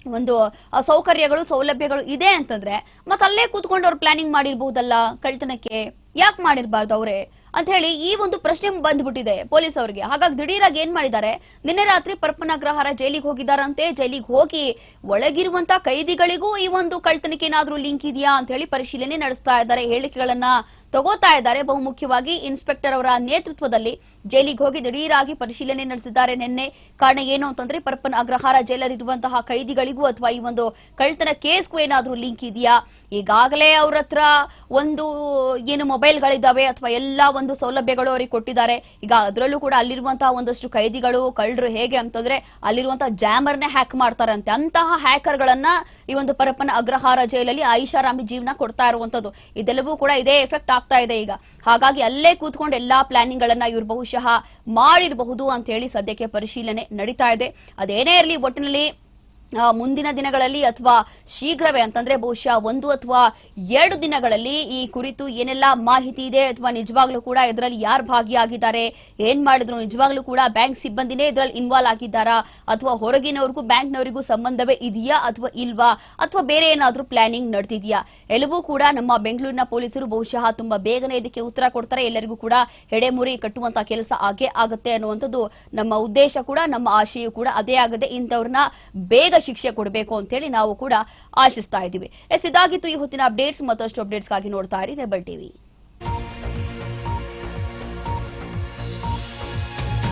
ಒಂದು ಸೌಕರ್ಯಗಳು ಸೌಲಭ್ಯಗಳು ಇದೆ ಅಂತಂದ್ರೆ ಮತ್ತೆ ಅಲ್ಲೇ ಕೂತ್ಕೊಂಡು ಅವ್ರು ಪ್ಲಾನಿಂಗ್ ಮಾಡಿರ್ಬಹುದಲ್ಲ ಕಳ್ತನಕ್ಕೆ? ಯಾಕೆ ಮಾಡಿರ್ಬಾರ್ದು ಅವರೇ? ಅಂತ ಹೇಳಿ ಈ ಒಂದು ಪ್ರಶ್ನೆ ಬಂದ್ಬಿಟ್ಟಿದೆ ಪೊಲೀಸ್ ಅವರಿಗೆ. ಹಾಗಾಗಿ ದಿಢೀರಾಗಿ ಏನ್ ಮಾಡಿದ್ದಾರೆ? ನಿನ್ನೆ ರಾತ್ರಿ ಪರ್ಪನಾಗ್ರಹಾರ ಜೈಲಿಗೆ ಹೋಗಿದ್ದಾರಂತೆ. ಜೈಲಿಗೆ ಹೋಗಿ ಒಳಗಿರುವಂತ ಕೈದಿಗಳಿಗೂ ಈ ಒಂದು ಕಳ್ತನಕ್ಕೆ ಏನಾದ್ರೂ ಲಿಂಕ್ ಇದೆಯಾ ಅಂತ ಹೇಳಿ ಪರಿಶೀಲನೆ ನಡೆಸ್ತಾ ಇದ್ದಾರೆ. ಹೇಳಿಕೆಗಳನ್ನ ತಗೋತಾ ಇದ್ದಾರೆ. ಬಹುಮುಖ್ಯವಾಗಿ ಇನ್ಸ್ಪೆಕ್ಟರ್ ಅವರ ನೇತೃತ್ವದಲ್ಲಿ ಜೈಲಿಗೆ ಹೋಗಿ ದಿಢೀರಾಗಿ ಪರಿಶೀಲನೆ ನಡೆಸಿದ್ದಾರೆ. ನಿನ್ನೆ ಕಾರಣ ಏನು ಅಂತಂದ್ರೆ ಪರಪ್ಪನ ಅಗ್ರಹಾರ ಜೈಲಲ್ಲಿರುವಂತಹ ಕೈದಿಗಳಿಗೂ ಅಥವಾ ಈ ಒಂದು ಕಳ್ತನ ಕೇಸ್ಗೂ ಏನಾದರೂ ಲಿಂಕ್ ಇದೆಯಾ? ಈಗಾಗಲೇ ಅವ್ರ ಒಂದು ಏನು ಮೊಬೈಲ್ಗಳಿದ್ದಾವೆ ಅಥವಾ ಎಲ್ಲ ಒಂದು ಸೌಲಭ್ಯಗಳು ಅವರಿಗೆ ಕೊಟ್ಟಿದ್ದಾರೆ. ಈಗ ಅದರಲ್ಲೂ ಕೂಡ ಅಲ್ಲಿರುವಂತಹ ಒಂದಷ್ಟು ಕೈದಿಗಳು, ಕಳ್ಳರು ಹೇಗೆ ಅಂತಂದ್ರೆ ಅಲ್ಲಿರುವಂತಹ ಜಾಮರ್ನೇ ಹ್ಯಾಕ್ ಮಾಡ್ತಾರಂತೆ. ಅಂತಹ ಹ್ಯಾಕರ್ಗಳನ್ನ ಈ ಒಂದು ಪರಪ್ಪನ ಅಗ್ರಹಾರ ಜೈಲಲ್ಲಿ ಐಷಾರಾಮಿ ಜೀವನ ಕೊಡ್ತಾ ಇರುವಂತದ್ದು. ಇದೆಲ್ಲವೂ ಕೂಡ ಇದೇ ಎಫೆಕ್ಟ್ ಆಗ್ತಾ ಇದೆ ಈಗ. ಹಾಗಾಗಿ ಅಲ್ಲೇ ಕೂತ್ಕೊಂಡು ಎಲ್ಲಾ ಪ್ಲಾನಿಂಗ್ ಗಳನ್ನ ಇವ್ರು ಬಹುಶಃ ಮಾಡಿರಬಹುದು ಅಂತ ಹೇಳಿ ಸದ್ಯಕ್ಕೆ ಪರಿಶೀಲನೆ ನಡೀತಾ ಇದೆ. ಅದೇನೇ ಇರಲಿ, ಒಟ್ಟಿನಲ್ಲಿ ಮುಂದಿನ ದಿನಗಳಲ್ಲಿ ಅಥವಾ ಶೀಘ್ರವೇ ಅಂತಂದ್ರೆ ಬಹುಶಃ ಒಂದು ಅಥವಾ ಎರಡು ದಿನಗಳಲ್ಲಿ ಈ ಕುರಿತು ಏನೆಲ್ಲ ಮಾಹಿತಿ ಇದೆ ಅಥವಾ ನಿಜವಾಗ್ಲೂ ಕೂಡ ಇದರಲ್ಲಿ ಯಾರು ಭಾಗಿಯಾಗಿದ್ದಾರೆ, ಏನ್ ಮಾಡಿದ್ರು, ನಿಜವಾಗ್ಲೂ ಕೂಡ ಬ್ಯಾಂಕ್ ಸಿಬ್ಬಂದಿನೇ ಇದರಲ್ಲಿ ಇನ್ವಾಲ್ವ್ ಆಗಿದ್ದಾರಾ, ಅಥವಾ ಹೊರಗಿನವರಿಗೂ ಬ್ಯಾಂಕ್ನವರಿಗೂ ಸಂಬಂಧವೇ ಇದೆಯಾ ಅಥವಾ ಇಲ್ವಾ, ಅಥವಾ ಬೇರೆ ಏನಾದ್ರೂ ಪ್ಲಾನಿಂಗ್ ನಡೆದಿದೆಯಾ? ಎಲ್ಲವೂ ಕೂಡ ನಮ್ಮ ಬೆಂಗಳೂರಿನ ಪೊಲೀಸರು ಬಹುಶಃ ತುಂಬಾ ಬೇಗನೆ ಇದಕ್ಕೆ ಉತ್ತರ ಕೊಡ್ತಾರೆ, ಎಲ್ಲರಿಗೂ ಕೂಡ ಹೆಡೆಮುರಿ ಕಟ್ಟುವಂತಹ ಕೆಲಸ ಆಗೇ ಆಗುತ್ತೆ ಅನ್ನುವಂಥದ್ದು ನಮ್ಮ ಉದ್ದೇಶ ಕೂಡ, ನಮ್ಮ ಆಶೆಯೂ ಕೂಡ ಅದೇ ಆಗದೆ ಇಂಥವ್ರನ್ನ ಬೇಗ ಶಿಕ್ಷೆ ಕೊಡಬೇಕು ಅಂತೇಳಿ ನಾವು ಕೂಡ ಆಶಿಸ್ತಾ ಇದ್ದೀವಿ. ಎಸ್, ಇದಾಗಿತ್ತು ಈ ಹೊತ್ತಿನ ಅಪ್ಡೇಟ್ಸ್. ಮತ್ತಷ್ಟು ಅಪ್ಡೇಟ್ಸ್ಗಾಗಿ ನೋಡ್ತಾ ಇರಿ ರೆಬಲ್ ಟಿವಿ.